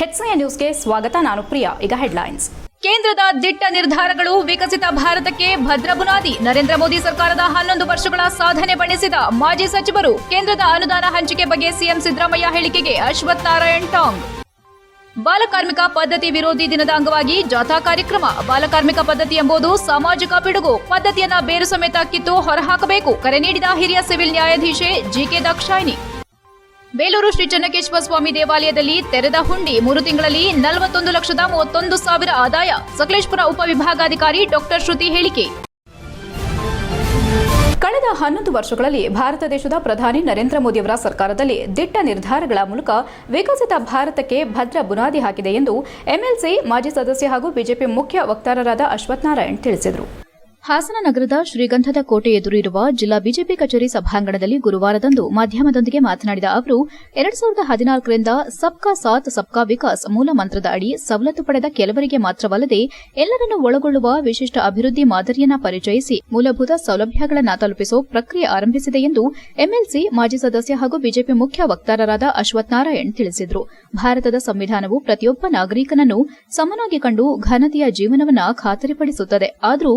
ಹೆಚ್ಸಿಯ ನ್ಯೂಸ್ಗೆ ಸ್ವಾಗತ, ನಾನು ಪ್ರಿಯಾ. ಈಗ ಹೆಡ್ಲೈನ್ಸ್ ಕೇಂದ್ರದ ದಿಟ್ಟ ನಿರ್ಧಾರಗಳು ವಿಕಸಿತ ಭಾರತಕ್ಕೆ ಭದ್ರ ಬುನಾದಿ. ನರೇಂದ್ರ ಮೋದಿ ಸರ್ಕಾರದ ಹನ್ನೊಂದು ವರ್ಷಗಳ ಸಾಧನೆ ಬಣ್ಣಿಸಿದ ಮಾಜಿ ಸಚಿವರು ಕೇಂದ್ರದ ಅನುದಾನ ಹಂಚಿಕೆ ಬಗ್ಗೆ ಸಿಎಂ ಸಿದ್ದರಾಮಯ್ಯ ಹೇಳಿಕೆಗೆ ಅಶ್ವಥ್ ನಾರಾಯಣ್ ಟಾಂಗ್. ಬಾಲಕಾರ್ಮಿಕ ಪದ್ಧತಿ ವಿರೋಧಿ ದಿನದ ಅಂಗವಾಗಿ ಜಾಥಾ ಕಾರ್ಯಕ್ರಮ. ಬಾಲಕಾರ್ಮಿಕ ಪದ್ಧತಿ ಎಂಬುದು ಸಾಮಾಜಿಕ ಪಿಡುಗು. ಪದ್ಧತಿಯನ್ನ ಬೇರು ಸಮೇತ ಕಿತ್ತು ಹೊರಹಾಕಬೇಕು. ಕರೆ ನೀಡಿದ ಹಿರಿಯ ಸಿವಿಲ್ ನ್ಯಾಯಾಧೀಶೆ ಜಿಕೆ ದಾಕ್ಷಾಯಿನಿ. ಬೇಲೂರು ಶ್ರೀ ಚನ್ನಕೇಶ್ವರ ಸ್ವಾಮಿ ದೇವಾಲಯದಲ್ಲಿ ತೆರೆದ ಹುಂಡಿ. ಮೂರು ತಿಂಗಳಲ್ಲಿ ನಲವತ್ತೊಂದು ಲಕ್ಷದ ಮೂವತ್ತೊಂದು ಸಾವಿರ ಆದಾಯ. ಸಕಲೇಶ್ಪುರ ಉಪವಿಭಾಗಾಧಿಕಾರಿ ಡಾಕ್ಟರ್ ಶ್ರುತಿ ಹೇಳಿಕೆ. ಕಳೆದ ಹನ್ನೊಂದು ವರ್ಷಗಳಲ್ಲಿ ಭಾರತ ದೇಶದ ಪ್ರಧಾನಿ ನರೇಂದ್ರ ಮೋದಿಯವರ ಸರ್ಕಾರದಲ್ಲಿ ದಿಟ್ಟ ನಿರ್ಧಾರಗಳ ಮೂಲಕ ವಿಕಸಿತ ಭಾರತಕ್ಕೆ ಭದ್ರ ಬುನಾದಿ ಹಾಕಿದೆ ಎಂದು ಎಂಎಲ್ಸಿ ಮಾಜಿ ಸದಸ್ಯ ಹಾಗೂ ಬಿಜೆಪಿ ಮುಖ್ಯ ವಕ್ತಾರರಾದ ಅಶ್ವಥ್ ನಾರಾಯಣ್ ತಿಳಿಸಿದರು. ಹಾಸನ ನಗರದ ಶ್ರೀಗಂಧದ ಕೋಟೆ ಎದುರಿರುವ ಜಿಲ್ಲಾ ಬಿಜೆಪಿ ಕಚೇರಿ ಸಭಾಂಗಣದಲ್ಲಿ ಗುರುವಾರದಂದು ಮಾಧ್ಯಮದೊಂದಿಗೆ ಮಾತನಾಡಿದ ಅವರು, ಎರಡ್ ಸಾವಿರದ ಹದಿನಾಲ್ಕರಿಂದ ಸಬ್ಕಾ ಸಾಥ್, ಸಬ್ಕಾ ವಿಕಾಸ್ ಮೂಲ ಮಂತ್ರದ ಅಡಿ ಸವಲತ್ತು ಪಡೆದ ಕೆಲವರಿಗೆ ಮಾತ್ರವಲ್ಲದೆ ಎಲ್ಲರನ್ನು ಒಳಗೊಳ್ಳುವ ವಿಶಿಷ್ಟ ಅಭಿವೃದ್ಧಿ ಮಾದರಿಯನ್ನ ಪರಿಚಯಿಸಿ ಮೂಲಭೂತ ಸೌಲಭ್ಯಗಳನ್ನು ತಲುಪಿಸುವ ಪ್ರಕ್ರಿಯೆ ಆರಂಭಿಸಿದೆ ಎಂದು ಎಂಎಲ್ಸಿ ಮಾಜಿ ಸದಸ್ಯ ಹಾಗೂ ಬಿಜೆಪಿ ಮುಖ್ಯ ವಕ್ತಾರರಾದ ಅಶ್ವಥ್ ನಾರಾಯಣ್ ತಿಳಿಸಿದರು. ಭಾರತದ ಸಂವಿಧಾನವು ಪ್ರತಿಯೊಬ್ಬ ನಾಗರಿಕನನ್ನು ಸಮನಾಗಿ ಕಂಡು ಘನತೆಯ ಜೀವನವನ್ನ ಖಾತರಿಪಡಿಸುತ್ತದೆ. ಆದರೂ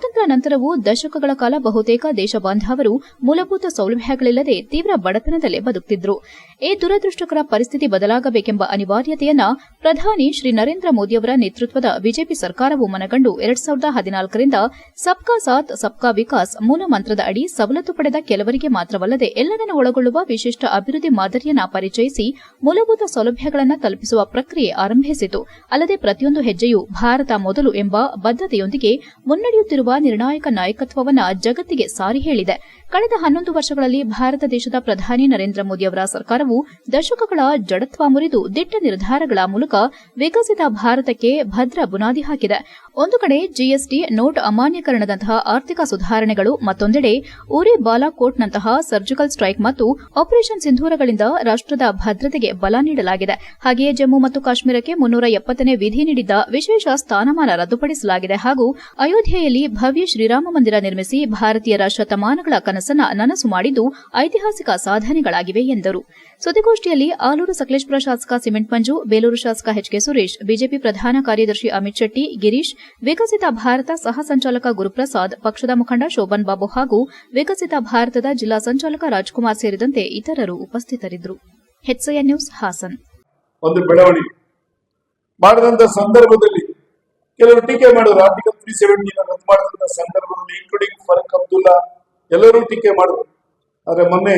ಸ್ವಾತಂತ್ರ್ಯ ನಂತರವೂ ದಶಕಗಳ ಕಾಲ ಬಹುತೇಕ ದೇಶ ಬಾಂಧವರು ಮೂಲಭೂತ ಸೌಲಭ್ಯಗಳಿಲ್ಲದೆ ತೀವ್ರ ಬಡತನದಲ್ಲೇ ಬದುಕುತ್ತಿದ್ದರು ಈ ದುರದೃಷ್ಟಕರ ಪರಿಸ್ಥಿತಿ ಬದಲಾಗಬೇಕೆಂಬ ಅನಿವಾರ್ಯತೆಯನ್ನ ಪ್ರಧಾನಿ ಶ್ರೀ ನರೇಂದ್ರ ಮೋದಿಯವರ ನೇತೃತ್ವದ ಬಿಜೆಪಿ ಸರ್ಕಾರವು ಮನಗಂಡು ಎರಡ್ ಸಾವಿರದ ಹದಿನಾಲ್ಕರಿಂದ ಸಬ್ಕಾ ಸಾಥ್, ಸಬ್ಕಾ ವಿಕಾಸ್ ಮೂಲ ಮಂತ್ರದ ಅಡಿ ಸವಲತ್ತು ಪಡೆದ ಕೆಲವರಿಗೆ ಮಾತ್ರವಲ್ಲದೆ ಎಲ್ಲರನ್ನು ಒಳಗೊಳ್ಳುವ ವಿಶಿಷ್ಟ ಅಭಿವೃದ್ಧಿ ಮಾದರಿಯನ್ನ ಪರಿಚಯಿಸಿ ಮೂಲಭೂತ ಸೌಲಭ್ಯಗಳನ್ನು ತಲುಪಿಸುವ ಪ್ರಕ್ರಿಯೆ ಆರಂಭಿಸಿತು. ಅಲ್ಲದೆ ಪ್ರತಿಯೊಂದು ಹೆಜ್ಜೆಯೂ ಭಾರತ ಮೊದಲು ಎಂಬ ಬದ್ಧತೆಯೊಂದಿಗೆ ಮುನ್ನಡೆಯುತ್ತಿರುವ ನಿರ್ಣಾಯಕ ನಾಯಕತ್ವವನ್ನು ಜಗತ್ತಿಗೆ ಸಾರಿ ಹೇಳಿದೆ. ಕಳೆದ ಹನ್ನೊಂದು ವರ್ಷಗಳಲ್ಲಿ ಭಾರತ ದೇಶದ ಪ್ರಧಾನಿ ನರೇಂದ್ರ ಮೋದಿ ಅವರ ಸರ್ಕಾರವು ದಶಕಗಳ ಜಡತ್ವ ಮುರಿದು ದಿಟ್ಟ ನಿರ್ಧಾರಗಳ ಮೂಲಕ ವಿಕಸಿತ ಭಾರತಕ್ಕೆ ಭದ್ರ ಬುನಾದಿ ಹಾಕಿದೆ. ಒಂದು ಕಡೆ ಜಿಎಸ್ಟಿ ನೋಟ್ ಅಮಾನ್ಯೀಕರಣದಂತಹ ಆರ್ಥಿಕ ಸುಧಾರಣೆಗಳು ಮತ್ತೊಂದೆಡೆ ಉರಿ ಬಾಲಾಕೋಟ್ನಂತಹ ಸರ್ಜಿಕಲ್ ಸ್ಟ್ರೈಕ್ ಮತ್ತು ಆಪರೇಷನ್ ಸಿಂಧೂರಗಳಿಂದ ರಾಷ್ಟದ ಭದ್ರತೆಗೆ ಬಲ ನೀಡಲಾಗಿದೆ. ಹಾಗೆಯೇ ಜಮ್ಮು ಮತ್ತು ಕಾಶ್ಮೀರಕ್ಕೆ ಮುನ್ನೂರ ಎಪ್ಪತ್ತನೇ ವಿಧಿ ನೀಡಿದ್ದ ವಿಶೇಷ ಸ್ಥಾನಮಾನ ರದ್ದುಪಡಿಸಲಾಗಿದೆ ಹಾಗೂ ಅಯೋಧ್ಯೆಯಲ್ಲಿ ಭವ್ಯ ಶ್ರೀರಾಮ ಮಂದಿರ ನಿರ್ಮಿಸಿ ಭಾರತೀಯರ ಶತಮಾನಗಳ ಕನಸನ್ನ ನನಸು ಮಾಡಿದ್ದು ಐತಿಹಾಸಿಕ ಸಾಧನೆಗಳಾಗಿವೆ ಎಂದರು. ಸುದ್ದಿಗೋಷ್ಠಿಯಲ್ಲಿ ಆಲೂರು ಸಕಲೇಶ್ಪುರ ಶಾಸಕ ಸಿಮೆಂಟ್ ಮಂಜು, ಬೇಲೂರು ಶಾಸಕ ಎಚ್ಕೆ ಸುರೇಶ್, ಬಿಜೆಪಿ ಪ್ರಧಾನ ಕಾರ್ಯದರ್ಶಿ ಅಮಿತ್ ಶೆಟ್ಟಿ, ಗಿರೀಶ್, ವಿಕಸಿತ ಭಾರತ ಸಹ ಸಂಚಾಲಕ ಗುರುಪ್ರಸಾದ್, ಪಕ್ಷದ ಮುಖಂಡ ಶೋಭನ್ ಬಾಬು ಹಾಗೂ ವಿಕಸಿತ ಭಾರತದ ಜಿಲ್ಲಾ ಸಂಚಾಲಕ ರಾಜ್ಕುಮಾರ್ ಸೇರಿದಂತೆ ಇತರರು ಉಪಸ್ಥಿತರಿದ್ದರು. ನ್ಯೂಸ್, ಹಾಸನ್. ಒಂದು ಮಾಡಿದಂತ ಸಂದರ್ಭದಲ್ಲಿ ಕೆಲವರು ಟೀಕೆ ಮಾಡಿದ್ರು, ಆರ್ಟಿಕಲ್ ತ್ರೀ ಸೆವೆಂಟಿ ರದ್ದು ಮಾಡಿದಂತ ಸಂದರ್ಭದಲ್ಲಿ ಇನ್ಕ್ಲೂಡಿಂಗ್ ಫರಕ್ ಅಬ್ದುಲ್ಲಾ, ಎಲ್ಲರೂ ಟೀಕೆ ಮಾಡಿದ್ರು. ಆದ್ರೆ ಮೊನ್ನೆ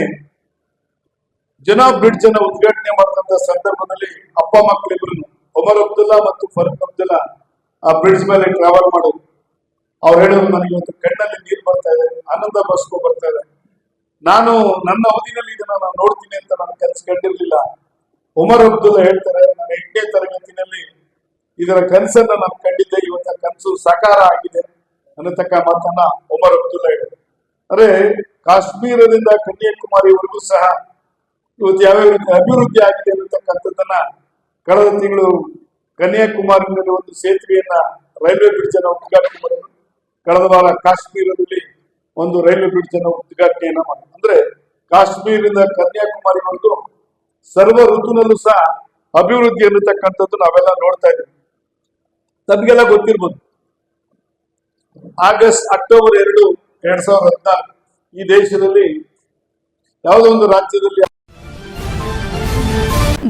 ಜನ ಬ್ರಿಡ್ಜ್ ಅನ್ನ ಉದ್ಘಾಟನೆ ಮಾಡಿದಂತ ಸಂದರ್ಭದಲ್ಲಿ ಅಪ್ಪ ಮಕ್ಕಳಿಬ್ರು, ಒಮರ್ ಅಬ್ದುಲ್ಲಾ ಮತ್ತು ಫರಕ್ ಅಬ್ದುಲ್ಲಾ, ಆ ಬ್ರಿಡ್ಜ್ ಮೇಲೆ ಟ್ರಾವೆಲ್ ಮಾಡೋದು ಅವ್ರು ಹೇಳಿದ್ರು, ನನಗೆ ಇವತ್ತು ಕಣ್ಣಲ್ಲಿ ನೀರು ಬರ್ತಾ ಇದೆ, ಆನಂದ ಬಸ್ಕೋ ಬರ್ತಾ ಇದೆ. ನಾನು ನನ್ನ ಅವಧಿನಲ್ಲಿ ಇದನ್ನ ನಾನು ನೋಡ್ತೀನಿ ಅಂತ ನಾನು ಕನಸು ಕಂಡಿರ್ಲಿಲ್ಲ. ಉಮರ್ ಅಬ್ದುಲ್ಲಾ ಹೇಳ್ತಾರೆ ನನ್ನ ಎಂಟನೇ ತರಗತಿನಲ್ಲಿ ಇದರ ಕನಸನ್ನ ನಾನು ಕಂಡಿದ್ದೆ, ಇವತ್ತ ಕನಸು ಸಾಕಾರ ಆಗಿದೆ. ಅನ್ನತಕ್ಕ ಮಾತನ್ನ ಒಮರ್ ಅಬ್ದುಲ್ಲಾ ಹೇಳಿದ್ರು ಅರೆ, ಕಾಶ್ಮೀರದಿಂದ ಕನ್ಯಾಕುಮಾರಿವರೆಗೂ ಸಹ ಇವತ್ತು ಯಾವ್ಯಾವ ರೀತಿ ಅಭಿವೃದ್ಧಿ ಆಗಿದೆ ಅನ್ನತಕ್ಕಂಥದ್ದನ್ನ ಕಳೆದ ತಿಂಗಳು ಕನ್ಯಾಕುಮಾರಿನಲ್ಲಿ ಒಂದು ಸೇತುವೆಯನ್ನ ರೈಲ್ವೆ ಬ್ರಿಡ್ಜ್ ಅನ್ನ ಉದ್ಘಾಟನೆ ಮಾಡಿದ್ರು. ಕಳೆದ ವಾರ ಕಾಶ್ಮೀರದಲ್ಲಿ ಒಂದು ರೈಲ್ವೆ ಬ್ರಿಡ್ಜ್ ಅನ್ನು ಉದ್ಘಾಟನೆಯನ್ನ ಮಾಡಿದ್ರು. ಅಂದ್ರೆ ಕಾಶ್ಮೀರದಿಂದ ಕನ್ಯಾಕುಮಾರಿವರೆಗೂ ಸರ್ವ ಋತುನಲ್ಲೂ ಸಹ ಅಭಿವೃದ್ಧಿ ಅನ್ನತಕ್ಕಂಥದ್ದು ನಾವೆಲ್ಲ ನೋಡ್ತಾ ಇದ್ದೀವಿ. ತಮಗೆಲ್ಲ ಗೊತ್ತಿರ್ಬೋದು. ಆಗಸ್ಟ್ ಅಕ್ಟೋಬರ್ ಎರಡು ಎರಡ್ ಸಾವಿರದ ಹದಿನಾಲ್ಕು ಈ ದೇಶದಲ್ಲಿ ಯಾವುದೋ ಒಂದು ರಾಜ್ಯದಲ್ಲಿ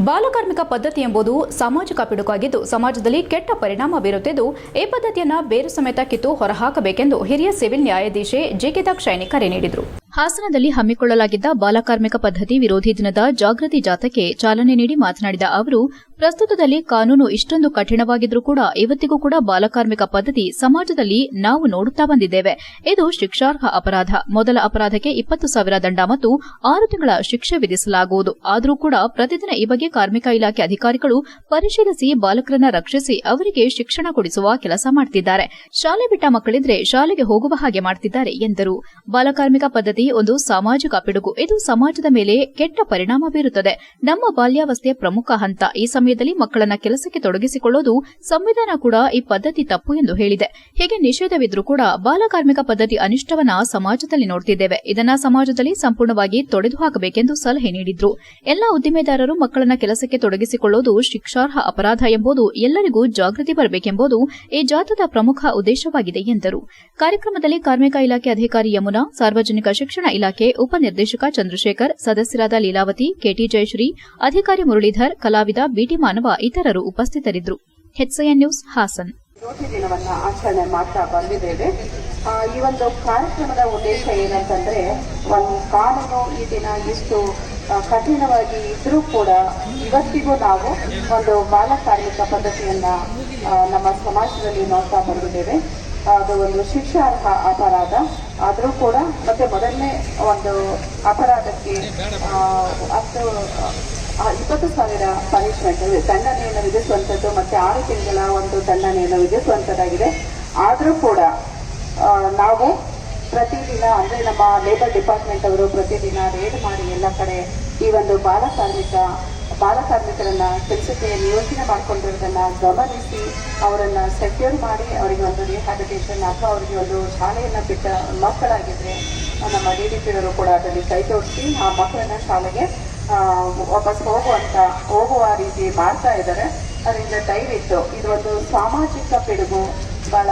ಬಾಲಕಾರ್ಮಿಕ ಪದ್ಧತಿ ಎಂಬುದು ಸಾಮಾಜಿಕ ಪಿಡುಕಾಗಿದ್ದು ಸಮಾಜದಲ್ಲಿ ಕೆಟ್ಟ ಪರಿಣಾಮ ಬೀರುತ್ತಿದ್ದು ಈ ಪದ್ಧತಿಯನ್ನ ಬೇರು ಸಮೇತ ಕಿತ್ತು ಹೊರಹಾಕಬೇಕೆಂದು ಹಿರಿಯ ಸಿವಿಲ್ ನ್ಯಾಯಾಧೀಶೆ ಜಿಕೆ ದಾಕ್ಷಾಯಿನಿ ಕರೆ ನೀಡಿದರು. ಹಾಸನದಲ್ಲಿ ಹಮ್ಮಿಕೊಳ್ಳಲಾಗಿದ್ದ ಬಾಲಕಾರ್ಮಿಕ ಪದ್ಧತಿ ವಿರೋಧಿ ದಿನದ ಜಾಗೃತಿ ಜಾಥಾಕ್ಕೆ ಚಾಲನೆ ನೀಡಿ ಮಾತನಾಡಿದ ಅವರು, ಪ್ರಸ್ತುತದಲ್ಲಿ ಕಾನೂನು ಇಷ್ಟೊಂದು ಕಠಿಣವಾಗಿದ್ರೂ ಕೂಡ ಇವತ್ತಿಗೂ ಕೂಡ ಬಾಲಕಾರ್ಮಿಕ ಪದ್ಧತಿ ಸಮಾಜದಲ್ಲಿ ನಾವು ನೋಡುತ್ತಾ ಬಂದಿದ್ದೇವೆ. ಇದು ಶಿಕ್ಷಾರ್ಹ ಅಪರಾಧ. ಮೊದಲ ಅಪರಾಧಕ್ಕೆ ಇಪ್ಪತ್ತು ಸಾವಿರ ದಂಡ ಮತ್ತು ಆರು ತಿಂಗಳ ಶಿಕ್ಷೆ ವಿಧಿಸಲಾಗುವುದು. ಆದರೂ ಕೂಡ ಪ್ರತಿದಿನ ಈ ಬಗ್ಗೆ ಕಾರ್ಮಿಕ ಇಲಾಖೆ ಅಧಿಕಾರಿಗಳು ಪರಿಶೀಲಿಸಿ ಬಾಲಕರನ್ನ ರಕ್ಷಿಸಿ ಅವರಿಗೆ ಶಿಕ್ಷಣ ಕೊಡಿಸುವ ಕೆಲಸ ಮಾಡುತ್ತಿದ್ದಾರೆ ಶಾಲೆ ಬಿಟ್ಟ ಮಕ್ಕಳಿದ್ರೆ ಶಾಲೆಗೆ ಹೋಗುವ ಹಾಗೆ ಮಾಡುತ್ತಿದ್ದಾರೆ ಎಂದರು. ಬಾಲಕಾರ್ಮಿಕ ಪದ್ಧತಿ ಪದ್ಧತಿ ಒಂದು ಸಾಮಾಜಿಕ ಪಿಡುಗು. ಇದು ಸಮಾಜದ ಮೇಲೆ ಕೆಟ್ಟ ಪರಿಣಾಮ ಬೀರುತ್ತದೆ. ನಮ್ಮ ಬಾಲ್ಯಾವಸ್ಥೆಯ ಪ್ರಮುಖ ಹಂತ. ಈ ಸಮಯದಲ್ಲಿ ಮಕ್ಕಳನ್ನ ಕೆಲಸಕ್ಕೆ ತೊಡಗಿಸಿಕೊಳ್ಳೋದು ಸಂವಿಧಾನ ಕೂಡ ಈ ಪದ್ಧತಿ ತಪ್ಪು ಎಂದು ಹೇಳಿದೆ. ಹೀಗೆ ನಿಷೇಧವಿದ್ರೂ ಕೂಡ ಬಾಲಕಾರ್ಮಿಕ ಪದ್ಧತಿ ಅನಿಷ್ಟವನ್ನ ಸಮಾಜದಲ್ಲಿ ನೋಡುತ್ತಿದ್ದೇವೆ ಇದನ್ನ ಸಮಾಜದಲ್ಲಿ ಸಂಪೂರ್ಣವಾಗಿ ತೊಡೆದು ಹಾಕಬೇಕೆಂದು ಸಲಹೆ ನೀಡಿದ್ರು. ಎಲ್ಲಾ ಉದ್ದಿಮೆದಾರರು ಮಕ್ಕಳನ್ನ ಕೆಲಸಕ್ಕೆ ತೊಡಗಿಸಿಕೊಳ್ಳೋದು ಶಿಕ್ಷಾರ್ಹ ಅಪರಾಧ ಎಂಬುದು ಎಲ್ಲರಿಗೂ ಜಾಗೃತಿ ಬರಬೇಕೆಂಬುದು ಈ ಜಾಥಾದ ಪ್ರಮುಖ ಉದ್ದೇಶವಾಗಿದೆ ಎಂದರು. ಕಾರ್ಯಕ್ರಮದಲ್ಲಿ ಕಾರ್ಮಿಕ ಇಲಾಖೆ ಅಧಿಕಾರಿ ಯಮುನಾ, ಸಾರ್ವಜನಿಕ ಶಿಕ್ಷಣ ಇಲಾಖೆ ಉಪನಿರ್ದೇಶಕ ಚಂದ್ರಶೇಖರ್, ಸದಸ್ಯರಾದ ಲೀಲಾವತಿ, ಕೆಟಿ ಜಯಶ್ರೀ, ಅಧಿಕಾರಿ ಮುರಳೀಧರ್, ಕಲಾವಿದ ಬಿಟಿ ಮಾನವ ಇತರರು ಉಪಸ್ಥಿತರಿದ್ದರು. HIN news, Hassan. ದಿನವನ್ನ ಆಚರಣೆ ಮಾಡ್ತಾ ಬಂದಿದ್ದೇವೆ. ಈ ಒಂದು ಕಾರ್ಯಕ್ರಮದ ಉದ್ದೇಶ ಏನಂತಂದ್ರೆ, ಒಂದು ಕಾನೂನು ಈ ದಿನ ಎಷ್ಟು ಕಠಿಣವಾಗಿ ಇದ್ರೂ ಕೂಡ ಇವತ್ತಿಗೂ ನಾವು ಒಂದು ಬಾಲ ಕಾರ್ಮಿಕ ಪದ್ಧತಿಯನ್ನ ನಮ್ಮ ಸಮಾಜದಲ್ಲಿ ನೋಡ್ತಾ ಬಂದಿದ್ದೇವೆ. ಅದು ಒಂದು ಶಿಕ್ಷಾರ್ಹ ಅಪರಾಧ. ಆದರೂ ಕೂಡ ಮತ್ತೆ ಮೊದಲನೇ ಒಂದು ಅಪರಾಧಕ್ಕೆ ಹತ್ತು ಇಪ್ಪತ್ತು ಸಾವಿರ ಪನಿಷ್ಮೆಂಟ್ ದಂಡನೆಯನ್ನು ವಿಧಿಸುವಂಥದ್ದು ಮತ್ತೆ ಆರು ತಿಂಗಳ ಒಂದು ದಂಡನೆಯನ್ನು ವಿಧಿಸುವಂಥದ್ದಾಗಿದೆ. ಆದರೂ ಕೂಡ ನಾವು ಪ್ರತಿದಿನ, ಅಂದ್ರೆ ನಮ್ಮ ಲೇಬರ್ ಡಿಪಾರ್ಟ್ಮೆಂಟ್ ಅವರು ಪ್ರತಿದಿನ ರೇಡ್ ಮಾಡಿ ಎಲ್ಲ ಕಡೆ ಈ ಒಂದು ಬಾಲ ಕಾರ್ಮಿಕ ಬಾಲ ಕಾರ್ಮಿಕರನ್ನ ಕೆಲಸಕ್ಕೆ ನಿಯೋಜನೆ ಮಾಡ್ಕೊಂಡಿರೋದನ್ನ ಗಮನಿಸಿ ಅವರನ್ನ ಸೆಕ್ಯೂರ್ ಮಾಡಿ ಅವರಿಗೆ ಒಂದು ರಿಹ್ಯಾಬಿಟೇಷನ್ ಅಥವಾ ಅವರಿಗೆ ಒಂದು ಶಾಲೆಯನ್ನ ಬಿಟ್ಟ ಮಕ್ಕಳಾಗಿದ್ರೆ, ನಮ್ಮ ಡಿ ಡಿ ಪಿ ಅವರು ಕೂಡ ಅದರಲ್ಲಿ ಕೈ ಜೋಡಿಸಿ ಆ ಮಕ್ಕಳನ್ನ ಶಾಲೆಗೆ ವಾಪಸ್ ಹೋಗುವಂತ, ಹೋಗುವ ರೀತಿ ಮಾಡ್ತಾ ಇದ್ದಾರೆ. ಅದರಿಂದ ದಯವಿಟ್ಟು ಇದೊಂದು ಸಾಮಾಜಿಕ ಪಿಡುಗು. ಬಹಳ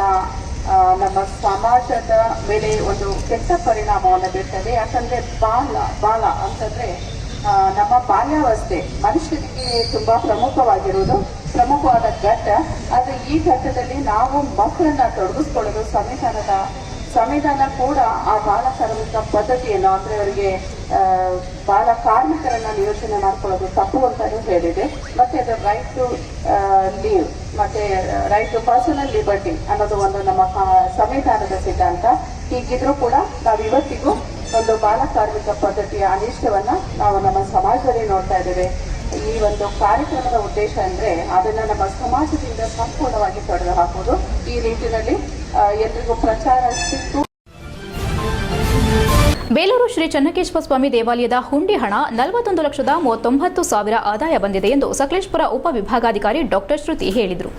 ನಮ್ಮ ಸಮಾಜದ ಮೇಲೆ ಒಂದು ಕೆಟ್ಟ ಪರಿಣಾಮವನ್ನು ಬೀರ್ತದೆ. ಯಾಕಂದ್ರೆ ಬಾಲ ಬಾಲ ಅಂತಂದ್ರೆ ನಮ್ಮ ಬಾಲ್ಯಾವಸ್ಥೆ ಮನುಷ್ಯನಿಗೆ ತುಂಬಾ ಪ್ರಮುಖವಾಗಿರುವುದು, ಪ್ರಮುಖವಾದ ಘಟ್ಟ. ಆದ್ರೆ ಈ ಘಟ್ಟದಲ್ಲಿ ನಾವು ಮಕ್ಕಳನ್ನ ತೊಡಗಿಸ್ಕೊಳ್ಳೋದು ಸಂವಿಧಾನದ, ಸಂವಿಧಾನ ಕೂಡ ಆ ಬಾಲ ಕಾರ್ಮಿಕ ಪದ್ಧತಿಯನ್ನು, ಅಂದ್ರೆ ಅವರಿಗೆ ಬಾಲ ಕಾರ್ಮಿಕರನ್ನ ನಿಯೋಜನೆ ಮಾಡ್ಕೊಳ್ಳೋದು ತಪ್ಪು ಅಂತಾನು ಹೇಳಿದೆ. ಮತ್ತೆ ಅದು ರೈಟ್ ಟು ಲೀವ್ ಮತ್ತೆ ರೈಟ್ ಟು ಪರ್ಸನಲ್ ಲಿಬರ್ಟಿ ಅನ್ನೋದು ಒಂದು ನಮ್ಮ ಸಂವಿಧಾನದ ಸಿದ್ಧಾಂತ. ಹೀಗಿದ್ರೂ ಕೂಡ ನಾವು ಇವತ್ತಿಗೂ ಒಂದು ಬಾಲ ಕಾರ್ಮಿಕ ಪದ್ಧತಿಯ ಅನಿಷ್ಟವನ್ನ ನಾವು ನಮ್ಮ ಸಮಾಜದಲ್ಲಿ ನೋಡ್ತಾ ಇದ್ದೇವೆ. ಈ ಒಂದು ಕಾರ್ಯಕ್ರಮದ ಉದ್ದೇಶ ಅಂದ್ರೆ ಅದನ್ನ ನಮ್ಮ ಸಮಾಜದಿಂದ ಸಂಪೂರ್ಣವಾಗಿ ತೊಡೆದು ಹಾಕೋದು ಈ ಆ, ಎಲ್ರಿಗೂ ಪ್ರಚಾರ ಸಿಕ್ಕು. ಬೇಲೂರು ಶ್ರೀ ಚನ್ನಕೇಶ್ವರ ಸ್ವಾಮಿ ದೇವಾಲಯದ ಹುಂಡಿ ಹಣ ನಲವತ್ತೊಂದು ಲಕ್ಷದ ಮೂವತ್ತೊಂಬತ್ತು ಸಾವಿರ ಆದಾಯ ಬಂದಿದೆ ಎಂದು ಸಕಲೇಶ್ಪುರ ಉಪವಿಭಾಗಾಧಿಕಾರಿ ಡಾಕ್ಟರ್ ಶ್ರುತಿ ಹೇಳಿದರು.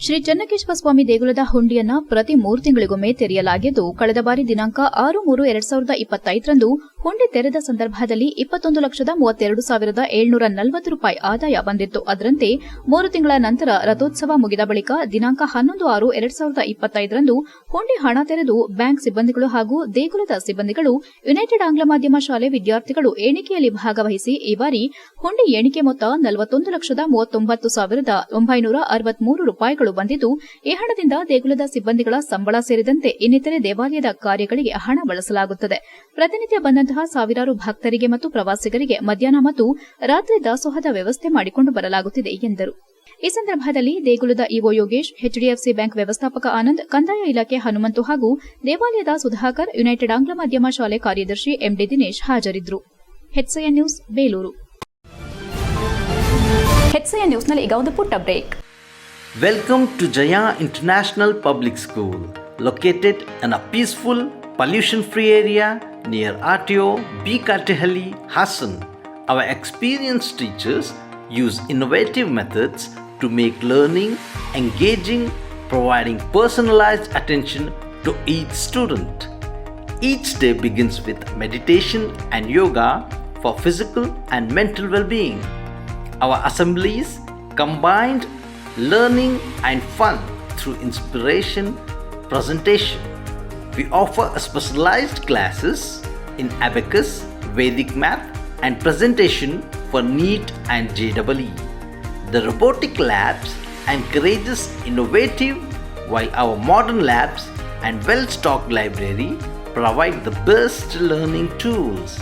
ಶ್ರೀ ಚನ್ನಕೇಶ್ವರ ಸ್ವಾಮಿ ದೇಗುಲದ ಹುಂಡಿಯನ್ನ ಪ್ರತಿ ಮೂರು ತಿಂಗಳಿಗೊಮ್ಮೆ ತೆರೆಯಲಾಗಿದ್ದು, ಕಳೆದ ಬಾರಿ ದಿನಾಂಕ ಆರು ಮೂರು ಎರಡ್ ಸಾವಿರದ ಇಪ್ಪತ್ತೈದರಂದು ಹುಂಡಿ ತೆರೆದ ಸಂದರ್ಭದಲ್ಲಿ ಇಪ್ಪತ್ತೊಂದು ಲಕ್ಷದ ಮೂವತ್ತೆರಡು ಸಾವಿರದ ಏಳ್ನೂರ ನಲವತ್ತು ರೂಪಾಯಿ ಆದಾಯ ಬಂದಿತ್ತು. ಅದರಂತೆ ಮೂರು ತಿಂಗಳ ನಂತರ ರಥೋತ್ಸವ ಮುಗಿದ ಬಳಿಕ ದಿನಾಂಕ ಹನ್ನೊಂದು ಆರು ಎರಡ್ ಸಾವಿರದ ಇಪ್ಪತ್ತೈದರಂದು ಹುಂಡಿ ಹಣ ತೆರೆದು ಬ್ಯಾಂಕ್ ಸಿಬ್ಬಂದಿಗಳು ಹಾಗೂ ದೇಗುಲದ ಸಿಬ್ಬಂದಿಗಳು, ಯುನೈಟೆಡ್ ಆಂಗ್ಲ ಮಾಧ್ಯಮ ಶಾಲೆ ವಿದ್ಯಾರ್ಥಿಗಳು ಎಣಿಕೆಯಲ್ಲಿ ಭಾಗವಹಿಸಿ ಈ ಬಾರಿ ಹುಂಡಿ ಎಣಿಕೆ ಮೊತ್ತ ನಲವತ್ತೊಂದು ಲಕ್ಷದ ಮೂವತ್ತೊಂಬತ್ತು ಸಾವಿರದ ಒಂಬೈನೂರ ಅರವತ್ಮೂರು ರೂಪಾಯಿಗಳು ಬಂದಿದ್ದು, ಈ ಹಣದಿಂದ ದೇಗುಲದ ಸಿಬ್ಬಂದಿಗಳ ಸಂಬಳ ಸೇರಿದಂತೆ ಇನ್ನಿತರೆ ದೇವಾಲಯದ ಕಾರ್ಯಗಳಿಗೆ ಹಣ ಬಳಸಲಾಗುತ್ತದೆ. ಪ್ರತಿನಿತ್ಯ ಬಂದಂತಹ ಸಾವಿರಾರು ಭಕ್ತರಿಗೆ ಮತ್ತು ಪ್ರವಾಸಿಗರಿಗೆ ಮಧ್ಯಾಹ್ನ ಮತ್ತು ರಾತ್ರಿ ದಾಸೋಹದ ವ್ಯವಸ್ಥೆ ಮಾಡಿಕೊಂಡು ಬರಲಾಗುತ್ತಿದೆ, ಎಂದರು. ಈ ಸಂದರ್ಭದಲ್ಲಿ ದೇಗುಲದ ಇಒ ಯೋಗೇಶ್, ಎಚ್ಡಿಎಫ್ಸಿ ಬ್ಯಾಂಕ್ ವ್ಯವಸ್ಥಾಪಕ ಆನಂದ್, ಕಂದಾಯ ಇಲಾಖೆ ಹನುಮಂತು ಹಾಗೂ ದೇವಾಲಯದ ಸುಧಾಕರ್, ಯುನೈಟೆಡ್ ಆಂಗ್ಲ ಮಾಧ್ಯಮ ಶಾಲೆ ಕಾರ್ಯದರ್ಶಿ ಎಂಡಿ ದಿನೇಶ್ ಹಾಜರಿದ್ದರು. ನ್ಯೂಸ್, ಬೇಲೂರು. ನ್ಯೂಸ್ನಲ್ಲಿ ಈಗ ಒಂದು ಪುಟ್ಟ break. Welcome to Jaya International Public School, located in a peaceful, pollution free area near RTO B. Hassan. Our experienced teachers use innovative methods to make learning engaging, providing personalized attention to each student. Each day begins with meditation and yoga for physical and mental well being. Our assemblies combined learning and fun through inspiration presentation. We offer specialized classes in abacus, Vedic math, and presentation for NEET and JEE. The robotic labs encourages innovative while our modern labs and well-stocked library provide the best learning tools.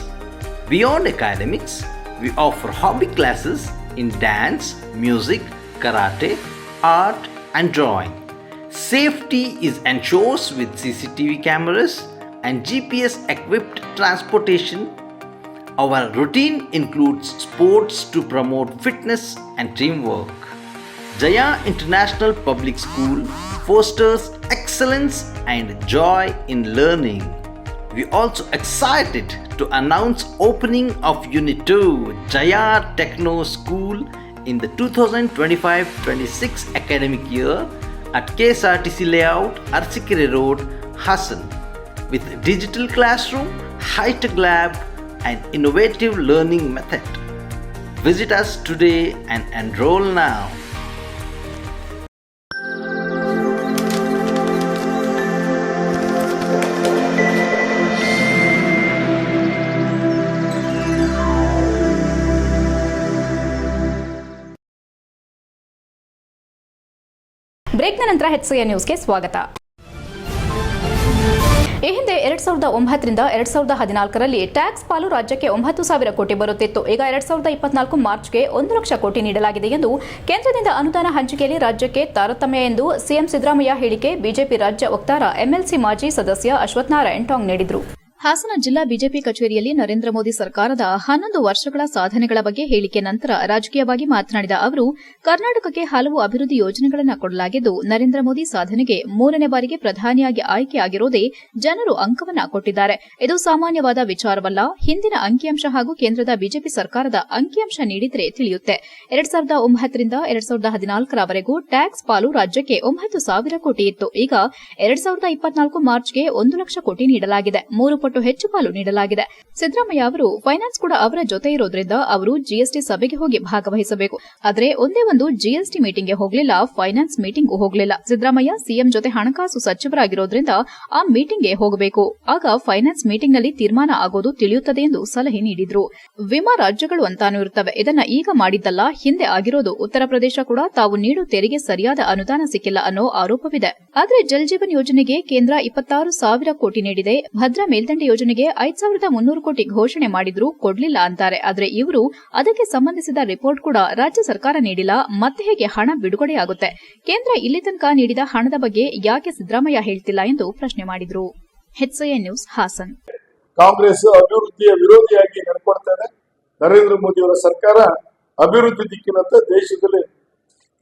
Beyond academics, we offer hobby classes in dance, music, karate, art, and drawing. Safety is ensured with CCTV cameras and GPS equipped transportation. Our routine includes sports to promote fitness and teamwork. Jaya International Public School fosters excellence and joy in learning. we are also excited to announce opening of Unit 2 Jaya Techno School in the 2025-26 academic year at KSRTC Layout, Arsikere Road, Hassan, with digital classroom, high-tech lab, and innovative learning method. Visit us today and enroll now. ಬ್ರೇಕ್ನ ನಂತರ HCA ನ್ಯೂಸ್ಗೆ ಸ್ವಾಗತ. ಈ ಹಿಂದೆ ಎರಡ್ ಸಾವಿರದ ಒಂಬತ್ತರಿಂದ ಎರಡ್ ಸಾವಿರದ ಹದಿನಾಲ್ಕರಲ್ಲಿ ಟ್ಯಾಕ್ಸ್ ಪಾಲು ರಾಜ್ಯಕ್ಕೆ ಒಂಬತ್ತು ಸಾವಿರ ಕೋಟಿ ಬರುತ್ತಿತ್ತು. ಈಗ ಎರಡ್ ಸಾವಿರದ ಇಪ್ಪತ್ನಾಲ್ಕು ಮಾರ್ಚ್ಗೆ ಒಂದು ಲಕ್ಷ ಕೋಟಿ ನೀಡಲಾಗಿದೆ ಎಂದು ಕೇಂದ್ರದಿಂದ ಅನುದಾನ ಹಂಚಿಕೆಯಲ್ಲಿ ರಾಜ್ಯಕ್ಕೆ ತಾರತಮ್ಯ ಎಂದು ಸಿಎಂ ಸಿದ್ದರಾಮಯ್ಯ ಹೇಳಿಕೆ ಬಿಜೆಪಿ ರಾಜ್ಯ ವಕ್ತಾರ, ಎಂಎಲ್ಸಿ ಮಾಜಿ ಸದಸ್ಯ ಅಶ್ವತ್ಥನಾರಾಯಣ್ ಟಾಂಗ್ ನೀಡಿದರು. ಹಾಸನ ಜಿಲ್ಲಾ ಬಿಜೆಪಿ ಕಚೇರಿಯಲ್ಲಿ ನರೇಂದ್ರ ಮೋದಿ ಸರ್ಕಾರದ ಹನ್ನೊಂದು ವರ್ಷಗಳ ಸಾಧನೆಗಳ ಬಗ್ಗೆ ಹೇಳಿಕೆ ನಂತರ ರಾಜಕೀಯವಾಗಿ ಮಾತನಾಡಿದ ಅವರು, ಕರ್ನಾಟಕಕ್ಕೆ ಹಲವು ಅಭಿವೃದ್ಧಿ ಯೋಜನೆಗಳನ್ನು ಕೊಡಲಾಗಿದ್ದು, ನರೇಂದ್ರ ಮೋದಿ ಸಾಧನೆಗೆ ಮೂರನೇ ಬಾರಿಗೆ ಪ್ರಧಾನಿಯಾಗಿ ಆಯ್ಕೆಯಾಗಿರೋದೇ ಜನರು ಅಂಕವನ್ನ ಕೊಟ್ಟಿದ್ದಾರೆ. ಇದು ಸಾಮಾನ್ಯವಾದ ವಿಚಾರವಲ್ಲ. ಹಿಂದಿನ ಅಂಕಿಅಂಶ ಹಾಗೂ ಕೇಂದ್ರದ ಬಿಜೆಪಿ ಸರ್ಕಾರದ ಅಂಕಿಅಂಶ ನೀಡಿದರೆ ತಿಳಿಯುತ್ತೆ. ಎರಡ್ ಸಾವಿರದ ಒಂಬತ್ತರಿಂದ ಎರಡ್ ಸಾವಿರದ ಹದಿನಾಲ್ಕರವರೆಗೂ ಟ್ಯಾಕ್ಸ್ ಪಾಲು ರಾಜ್ಯಕ್ಕೆ ಒಂಬತ್ತು ಸಾವಿರ ಕೋಟಿ ಇತ್ತು. ಈಗ ಎರಡ್ ಸಾವಿರದ ಇಪ್ಪತ್ನಾಲ್ಕು ಮಾರ್ಚ್ಗೆ ಒಂದು ಲಕ್ಷ ಕೋಟಿ ನೀಡಲಾಗಿದೆ. ಮೂರು ಪಟ್ಟು ಹೆಚ್ಚು ಪಾಲು ನೀಡಲಾಗಿದೆ. ಸಿದ್ದರಾಮಯ್ಯ ಅವರು ಫೈನಾನ್ಸ್ ಕೂಡ ಅವರ ಜೊತೆ ಇರೋದ್ರಿಂದ ಅವರು ಜಿಎಸ್ಟಿ ಸಭೆಗೆ ಹೋಗಿ ಭಾಗವಹಿಸಬೇಕು. ಆದರೆ ಒಂದೇ ಒಂದು ಜಿಎಸ್ಟಿ ಮೀಟಿಂಗ್ಗೆ ಹೋಗಲಿಲ್ಲ ಫೈನಾನ್ಸ್ ಮೀಟಿಂಗ್ ಹೋಗಲಿಲ್ಲ. ಸಿದ್ದರಾಮಯ್ಯ ಸಿಎಂ ಜೊತೆ ಹಣಕಾಸು ಸಚಿವರಾಗಿರೋದ್ರಿಂದ ಆ ಮೀಟಿಂಗ್ಗೆ ಹೋಗಬೇಕು. ಆಗ ಫೈನಾನ್ಸ್ ಮೀಟಿಂಗ್ನಲ್ಲಿ ತೀರ್ಮಾನ ಆಗೋದು ತಿಳಿಯುತ್ತದೆ ಎಂದು ಸಲಹೆ ನೀಡಿದ್ರು. ವಿಮಾ ರಾಜ್ಯಗಳು ಅಂತಾನೂ ಇರುತ್ತವೆ. ಇದನ್ನ ಈಗ ಮಾಡಿದ್ದಲ್ಲ, ಹಿಂದೆ ಆಗಿರೋದು ಉತ್ತರ ಪ್ರದೇಶ ಕೂಡ ತಾವು ನೀಡೋ ತೆರಿಗೆ ಸರಿಯಾದ ಅನುದಾನ ಸಿಕ್ಕಿಲ್ಲ ಅನ್ನೋ ಆರೋಪವಿದೆ. ಆದರೆ ಜಲ್ ಜೀವನ್ ಯೋಜನೆಗೆ ಕೇಂದ್ರ ಇಪ್ಪತ್ತಾರು ಸಾವಿರ ಕೋಟಿ ನೀಡಿದೆ. ಭದ್ರಾ ಮೇಲ್ದಂಡೆ ಯೋಜನೆಗೆ ಐದ್ ಸಾವಿರದ ಮುನ್ನೂರು ಕೋಟಿ ಘೋಷಣೆ ಮಾಡಿದ್ರು ಕೊಡ್ಲಿಲ್ಲ ಅಂತಾರೆ. ಆದರೆ ಇವರು ಅದಕ್ಕೆ ಸಂಬಂಧಿಸಿದ ರಿಪೋರ್ಟ್ ಕೂಡ ರಾಜ್ಯ ಸರ್ಕಾರ ನೀಡಿಲ್ಲ. ಮತ್ತೆ ಹೇಗೆ ಹಣ ಬಿಡುಗಡೆಯಾಗುತ್ತೆ? ಕೇಂದ್ರ ಇಲ್ಲಿ ತನಕ ನೀಡಿದ ಹಣದ ಬಗ್ಗೆ ಯಾಕೆ ಸಿದ್ದರಾಮಯ್ಯ ಹೇಳ್ತಿಲ್ಲ ಎಂದು ಪ್ರಶ್ನೆ ಮಾಡಿದ್ರು. ನ್ಯೂಸ್ ಹಾಸನ್. ಕಾಂಗ್ರೆಸ್ ಅಭಿವೃದ್ಧಿಯ ವಿರೋಧಿಯಾಗಿ ನಡ್ಕೊಡ್ತಾ ಇದೆ ನರೇಂದ್ರ ಮೋದಿ ಅವರ ಸರ್ಕಾರ ಅಭಿವೃದ್ಧಿ ದಿಕ್ಕಿನಂತ ದೇಶದಲ್ಲಿ